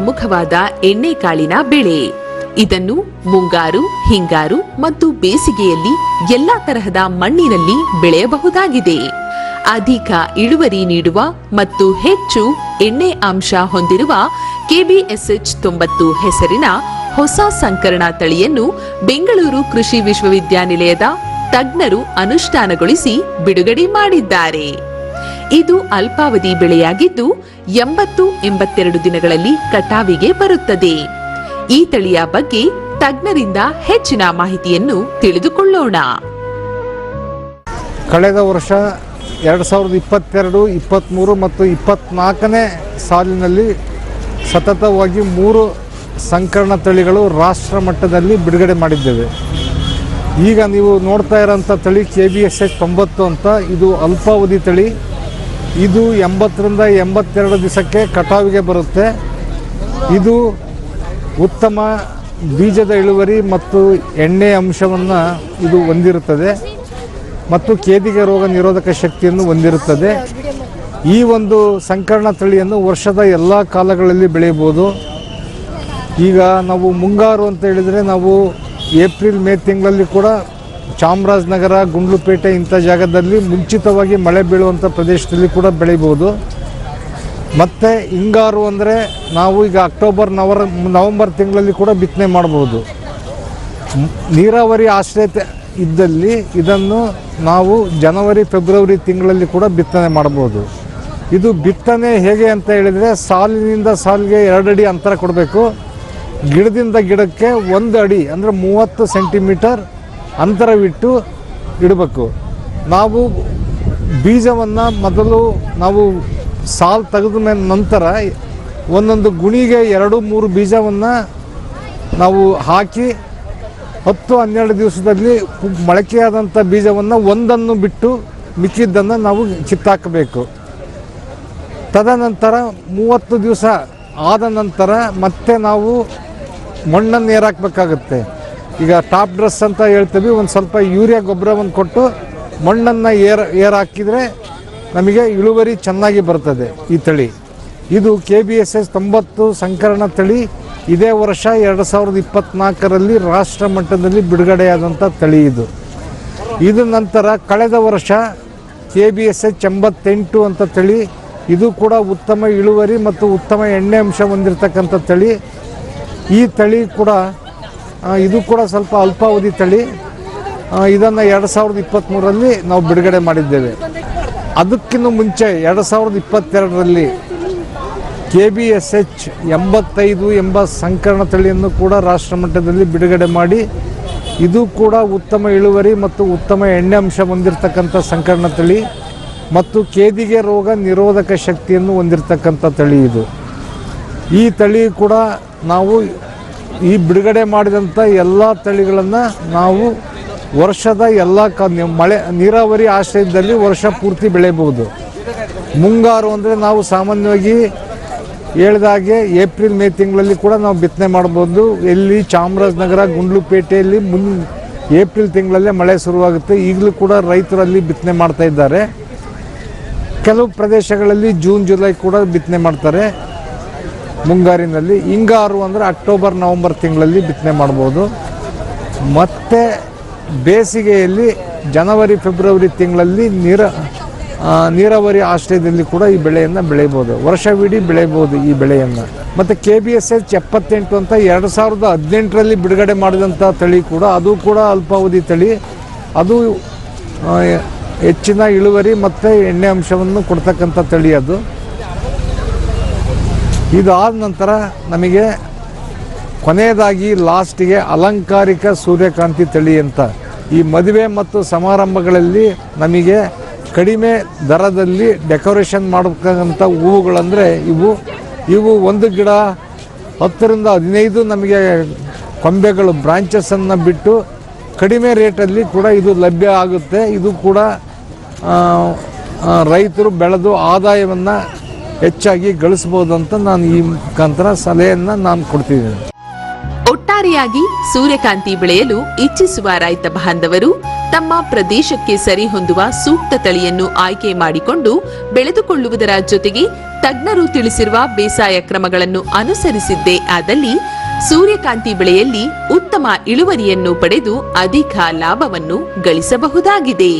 ಪ್ರಮುಖವಾದ ಎಣ್ಣೆಕಾಳಿನ ಬೆಳೆ. ಇದನ್ನು ಮುಂಗಾರು, ಹಿಂಗಾರು ಮತ್ತು ಬೇಸಿಗೆಯಲ್ಲಿ ಎಲ್ಲಾ ತರಹದ ಮಣ್ಣಿನಲ್ಲಿ ಬೆಳೆಯಬಹುದಾಗಿದೆ. ಅಧಿಕ ಇಳುವರಿ ನೀಡುವ ಮತ್ತು ಹೆಚ್ಚು ಎಣ್ಣೆ ಅಂಶ ಹೊಂದಿರುವ ಕೆಬಿಎಸ್ಎಚ್ ತೊಂಬತ್ತು ಹೆಸರಿನ ಹೊಸ ಸಂಕರಣ ತಳಿಯನ್ನು ಬೆಂಗಳೂರು ಕೃಷಿ ವಿಶ್ವವಿದ್ಯಾನಿಲಯದ ತಜ್ಞರು ಅನುಷ್ಠಾನಗೊಳಿಸಿ ಬಿಡುಗಡೆ ಮಾಡಿದ್ದಾರೆ. ಇದು ಅಲ್ಪಾವಧಿ ಬೆಳೆಯಾಗಿದ್ದು ಎಂಬತ್ತು ಎಂಬತ್ತೆರಡು ದಿನಗಳಲ್ಲಿ ಕಟಾವಿಗೆ ಬರುತ್ತದೆ. ಈ ತಳಿಯ ಬಗ್ಗೆ ತಜ್ಞರಿಂದ ಹೆಚ್ಚಿನ ಮಾಹಿತಿಯನ್ನು ತಿಳಿದುಕೊಳ್ಳೋಣ. ಕಳೆದ ವರ್ಷ ಎರಡು ಸಾವಿರದ ಇಪ್ಪತ್ತೆರಡು ಇಪ್ಪತ್ತ್ಮೂರು ಮತ್ತು ಇಪ್ಪತ್ನಾಲ್ಕನೇ ಸಾಲಿನಲ್ಲಿ ಸತತವಾಗಿ ಮೂರು ಸಂಕರಣ ತಳಿಗಳು ರಾಷ್ಟ್ರ ಮಟ್ಟದಲ್ಲಿ ಬಿಡುಗಡೆ ಮಾಡಿದ್ದೇವೆ. ಈಗ ನೀವು ನೋಡ್ತಾ ಇರೋಂಥ ತಳಿ ಕೆ ಬಿ ಎಸ್ ಎಚ್ ತೊಂಬತ್ತು ಅಂತ, ಇದು ಅಲ್ಪಾವಧಿ ತಳಿ. ಇದು ಎಂಬತ್ತರಿಂದ ಎಂಬತ್ತೆರಡು ದಿವಸಕ್ಕೆ ಕಟಾವಿಗೆ ಬರುತ್ತೆ. ಇದು ಉತ್ತಮ ಬೀಜದ ಇಳುವರಿ ಮತ್ತು ಎಣ್ಣೆ ಅಂಶವನ್ನು ಇದು ಹೊಂದಿರುತ್ತದೆ. ಮತ್ತು ಕೇದಿಗೆ ರೋಗ ನಿರೋಧಕ ಶಕ್ತಿಯನ್ನು ಹೊಂದಿರುತ್ತದೆ. ಈ ಒಂದು ಸಂಕರಣ ತಳಿಯನ್ನು ವರ್ಷದ ಎಲ್ಲ ಕಾಲಗಳಲ್ಲಿ ಬೆಳೆಯಬಹುದು. ಈಗ ನಾವು ಮುಂಗಾರು ಅಂತ ಹೇಳಿದರೆ ನಾವು ಏಪ್ರಿಲ್ ಮೇ ತಿಂಗಳಲ್ಲಿ ಕೂಡ ಚಾಮರಾಜನಗರ, ಗುಂಡ್ಲುಪೇಟೆ ಇಂಥ ಜಾಗದಲ್ಲಿ ಮುಂಚಿತವಾಗಿ ಮಳೆ ಬೀಳುವಂಥ ಪ್ರದೇಶದಲ್ಲಿ ಕೂಡ ಬೆಳಿಬೋದು. ಮತ್ತು ಹಿಂಗಾರು ಅಂದರೆ ನಾವು ಈಗ ಅಕ್ಟೋಬರ್ ನವರ ನವಂಬರ್ ತಿಂಗಳಲ್ಲಿ ಕೂಡ ಬಿತ್ತನೆ ಮಾಡ್ಬೋದು. ನೀರಾವರಿ ಆಶ್ರಯತೆ ಇದ್ದಲ್ಲಿ ಇದನ್ನು ನಾವು ಜನವರಿ, ಫೆಬ್ರವರಿ ತಿಂಗಳಲ್ಲಿ ಕೂಡ ಬಿತ್ತನೆ ಮಾಡ್ಬೋದು. ಇದು ಬಿತ್ತನೆ ಹೇಗೆ ಅಂತ ಹೇಳಿದರೆ ಸಾಲಿನಿಂದ ಸಾಲಿಗೆ ಎರಡು ಅಡಿ ಅಂತರ ಕೊಡಬೇಕು. ಗಿಡದಿಂದ ಗಿಡಕ್ಕೆ ಒಂದು ಅಡಿ ಅಂದರೆ ಮೂವತ್ತು ಸೆಂಟಿಮೀಟರ್ ಅಂತರವಿಟ್ಟು ಇಡಬೇಕು. ನಾವು ಬೀಜವನ್ನು ಮೊದಲು ನಾವು ಸಾಲು ತೆಗೆದ ನಂತರ ಒಂದೊಂದು ಗುಣಿಗೆ ಎರಡು, ಮೂರು ಬೀಜವನ್ನು ನಾವು ಹಾಕಿ ಹತ್ತು, ಹನ್ನೆರಡು ದಿವಸದಲ್ಲಿ ಮೊಳಕೆಯಾದಂಥ ಬೀಜವನ್ನು ಒಂದನ್ನು ಬಿಟ್ಟು ಮಿಕ್ಕಿದ್ದನ್ನು ನಾವು ಕಿತ್ತಾಕಬೇಕು. ತದನಂತರ ಮೂವತ್ತು ದಿವಸ ಆದ ನಂತರ ಮತ್ತೆ ನಾವು ಮಣ್ಣನ್ನು ಏರಾಕಬೇಕಾಗುತ್ತೆ ಈಗ ಟಾಪ್ ಡ್ರೆಸ್ ಅಂತ ಹೇಳ್ತೀವಿ, ಒಂದು ಸ್ವಲ್ಪ ಯೂರಿಯಾ ಗೊಬ್ಬರವನ್ನು ಕೊಟ್ಟು ಮಣ್ಣನ್ನು ಏರ್ ಏರ್ ಹಾಕಿದರೆ ನಮಗೆ ಇಳುವರಿ ಚೆನ್ನಾಗಿ ಬರ್ತದೆ ಈ ತಳಿ. ಇದು ಕೆ ಬಿ ಎಸ್ ಎಸ್ ತೊಂಬತ್ತು ಸಂಕರಣ ತಳಿ, ಇದೇ ವರ್ಷ ಎರಡು ಸಾವಿರದ ಇಪ್ಪತ್ತ್ನಾಲ್ಕರಲ್ಲಿ ರಾಷ್ಟ್ರ ಮಟ್ಟದಲ್ಲಿ ಬಿಡುಗಡೆಯಾದಂಥ ತಳಿ ಇದು. ಇದು ನಂತರ ಕಳೆದ ವರ್ಷ ಕೆ ಬಿ ಎಸ್ ಎಚ್ ಎಂಬತ್ತೆಂಟು ಅಂತ ತಳಿ, ಇದು ಕೂಡ ಉತ್ತಮ ಇಳುವರಿ ಮತ್ತು ಉತ್ತಮ ಎಣ್ಣೆ ಅಂಶ ಹೊಂದಿರತಕ್ಕಂಥ ತಳಿ. ಈ ತಳಿ ಕೂಡ ಇದು ಕೂಡ ಸ್ವಲ್ಪ ಅಲ್ಪಾವಧಿ ತಳಿ. ಇದನ್ನು ಎರಡು ಸಾವಿರದ ಇಪ್ಪತ್ತ್ಮೂರರಲ್ಲಿ ನಾವು ಬಿಡುಗಡೆ ಮಾಡಿದ್ದೇವೆ. ಅದಕ್ಕಿಂತ ಮುಂಚೆ ಎರಡು ಸಾವಿರದ ಇಪ್ಪತ್ತೆರಡರಲ್ಲಿ ಕೆ ಬಿ ಎಸ್ ಎಚ್ ಎಂಬತ್ತೈದು ಎಂಬ ಸಂಕರಣ ತಳಿಯನ್ನು ಕೂಡ ರಾಷ್ಟ್ರ ಮಟ್ಟದಲ್ಲಿ ಬಿಡುಗಡೆ ಮಾಡಿ, ಇದು ಕೂಡ ಉತ್ತಮ ಇಳುವರಿ ಮತ್ತು ಉತ್ತಮ ಎಣ್ಣೆ ಅಂಶ ಹೊಂದಿರತಕ್ಕಂಥ ಸಂಕರಣ ತಳಿ ಮತ್ತು ಕೇದಿಗೆ ರೋಗ ನಿರೋಧಕ ಶಕ್ತಿಯನ್ನು ಹೊಂದಿರತಕ್ಕಂಥ ತಳಿ ಇದು. ಈ ತಳಿ ಕೂಡ ನಾವು ಈ ಬಿಡುಗಡೆ ಮಾಡಿದಂಥ ಎಲ್ಲ ತಳಿಗಳನ್ನು ನಾವು ವರ್ಷದ ಎಲ್ಲ ಕ ಮಳೆ, ನೀರಾವರಿ ಆಶ್ರಯದಲ್ಲಿ ವರ್ಷ ಪೂರ್ತಿ ಬೆಳೆಯಬಹುದು. ಮುಂಗಾರು ಅಂದರೆ ನಾವು ಸಾಮಾನ್ಯವಾಗಿ ಹೇಳಿದಾಗೆ ಏಪ್ರಿಲ್, ಮೇ ತಿಂಗಳಲ್ಲಿ ಕೂಡ ನಾವು ಬಿತ್ತನೆ ಮಾಡ್ಬೋದು ಎಲ್ಲಿ ಚಾಮರಾಜನಗರ, ಗುಂಡ್ಲುಪೇಟೆಯಲ್ಲಿ ಮುನ್, ಏಪ್ರಿಲ್ ತಿಂಗಳಲ್ಲೇ ಮಳೆ ಶುರುವಾಗುತ್ತೆ. ಈಗಲೂ ಕೂಡ ರೈತರು ಅಲ್ಲಿ ಬಿತ್ತನೆ ಮಾಡ್ತಾ ಇದ್ದಾರೆ. ಕೆಲವು ಪ್ರದೇಶಗಳಲ್ಲಿ ಜೂನ್, ಜುಲೈ ಕೂಡ ಬಿತ್ತನೆ ಮಾಡ್ತಾರೆ. ಮುಂಗಾರಿನಲ್ಲಿ ಹಿಂಗಾರು ಅಂದರೆ ಅಕ್ಟೋಬರ್, ನವಂಬರ್ ತಿಂಗಳಲ್ಲಿ ಬಿತ್ತನೆ ಮಾಡ್ಬೋದು. ಮತ್ತು ಬೇಸಿಗೆಯಲ್ಲಿ ಜನವರಿ, ಫೆಬ್ರವರಿ ತಿಂಗಳಲ್ಲಿ ನೀರ ನೀರಾವರಿ ಆಶ್ರಯದಲ್ಲಿ ಕೂಡ ಈ ಬೆಳೆಯನ್ನು ಬೆಳೆಯಬಹುದು. ವರ್ಷವಿಡೀ ಬೆಳೆಯಬಹುದು ಈ ಬೆಳೆಯನ್ನು. ಮತ್ತು ಕೆ ಬಿ ಎಸ್ ಎಚ್ ಎಪ್ಪತ್ತೆಂಟು ಅಂತ ಎರಡು ಸಾವಿರದ ಹದಿನೆಂಟರಲ್ಲಿ ಬಿಡುಗಡೆ ಮಾಡಿದಂಥ ತಳಿ ಕೂಡ, ಅದು ಕೂಡ ಅಲ್ಪಾವಧಿ ತಳಿ. ಅದು ಹೆಚ್ಚಿನ ಇಳುವರಿ ಮತ್ತು ಎಣ್ಣೆ ಅಂಶವನ್ನು ಕೊಡ್ತಕ್ಕಂಥ ತಳಿ ಅದು. ಇದಾದ ನಂತರ ನಮಗೆ ಕೊನೆಯದಾಗಿ ಲಾಸ್ಟಿಗೆ ಅಲಂಕಾರಿಕ ಸೂರ್ಯಕಾಂತಿ ತಳಿ ಅಂತ. ಈ ಮದುವೆ ಮತ್ತು ಸಮಾರಂಭಗಳಲ್ಲಿ ನಮಗೆ ಕಡಿಮೆ ದರದಲ್ಲಿ ಡೆಕೋರೇಷನ್ ಮಾಡತಕ್ಕಂಥ ಹೂವುಗಳಂದರೆ ಇವು ಇವು ಒಂದು ಗಿಡ ಹತ್ತರಿಂದ ಹದಿನೈದು ನಮಗೆ ಕೊಂಬೆಗಳು ಬ್ರಾಂಚಸನ್ನು ಬಿಟ್ಟು ಕಡಿಮೆ ರೇಟಲ್ಲಿ ಕೂಡ ಇದು ಲಭ್ಯ ಆಗುತ್ತೆ. ಇದು ಕೂಡ ರೈತರು ಬೆಳೆದು ಆದಾಯವನ್ನು ಹೆಚ್ಚಾಗಿ ಗಳಿಸ್ಬೋದು ಅಂತ ನಾನು ಈ ಮುಖಾಂತರ ಸಲಹೆಯನ್ನು ನಾನು ಕೊಡ್ತಿದ್ದೀನಿ. ಒಟ್ಟಾರೆ ಒಟ್ಟಾರೆಯಾಗಿ ಸೂರ್ಯಕಾಂತಿ ಬೆಳೆಯಲು ಇಚ್ಛಿಸುವ ರೈತ ಬಾಂಧವರು ತಮ್ಮ ಪ್ರದೇಶಕ್ಕೆ ಸರಿಹೊಂದುವ ಸೂಕ್ತ ತಳಿಯನ್ನು ಆಯ್ಕೆ ಮಾಡಿಕೊಂಡು ಬೆಳೆದುಕೊಳ್ಳುವುದರ ಜೊತೆಗೆ ತಜ್ಞರು ತಿಳಿಸಿರುವ ಬೇಸಾಯ ಕ್ರಮಗಳನ್ನು ಅನುಸರಿಸಿದ್ದೇ ಆದಲ್ಲಿ ಸೂರ್ಯಕಾಂತಿ ಬೆಳೆಯಲ್ಲಿ ಉತ್ತಮ ಇಳುವರಿಯನ್ನು ಪಡೆದು ಅಧಿಕ ಲಾಭವನ್ನು ಗಳಿಸಬಹುದಾಗಿದೆ.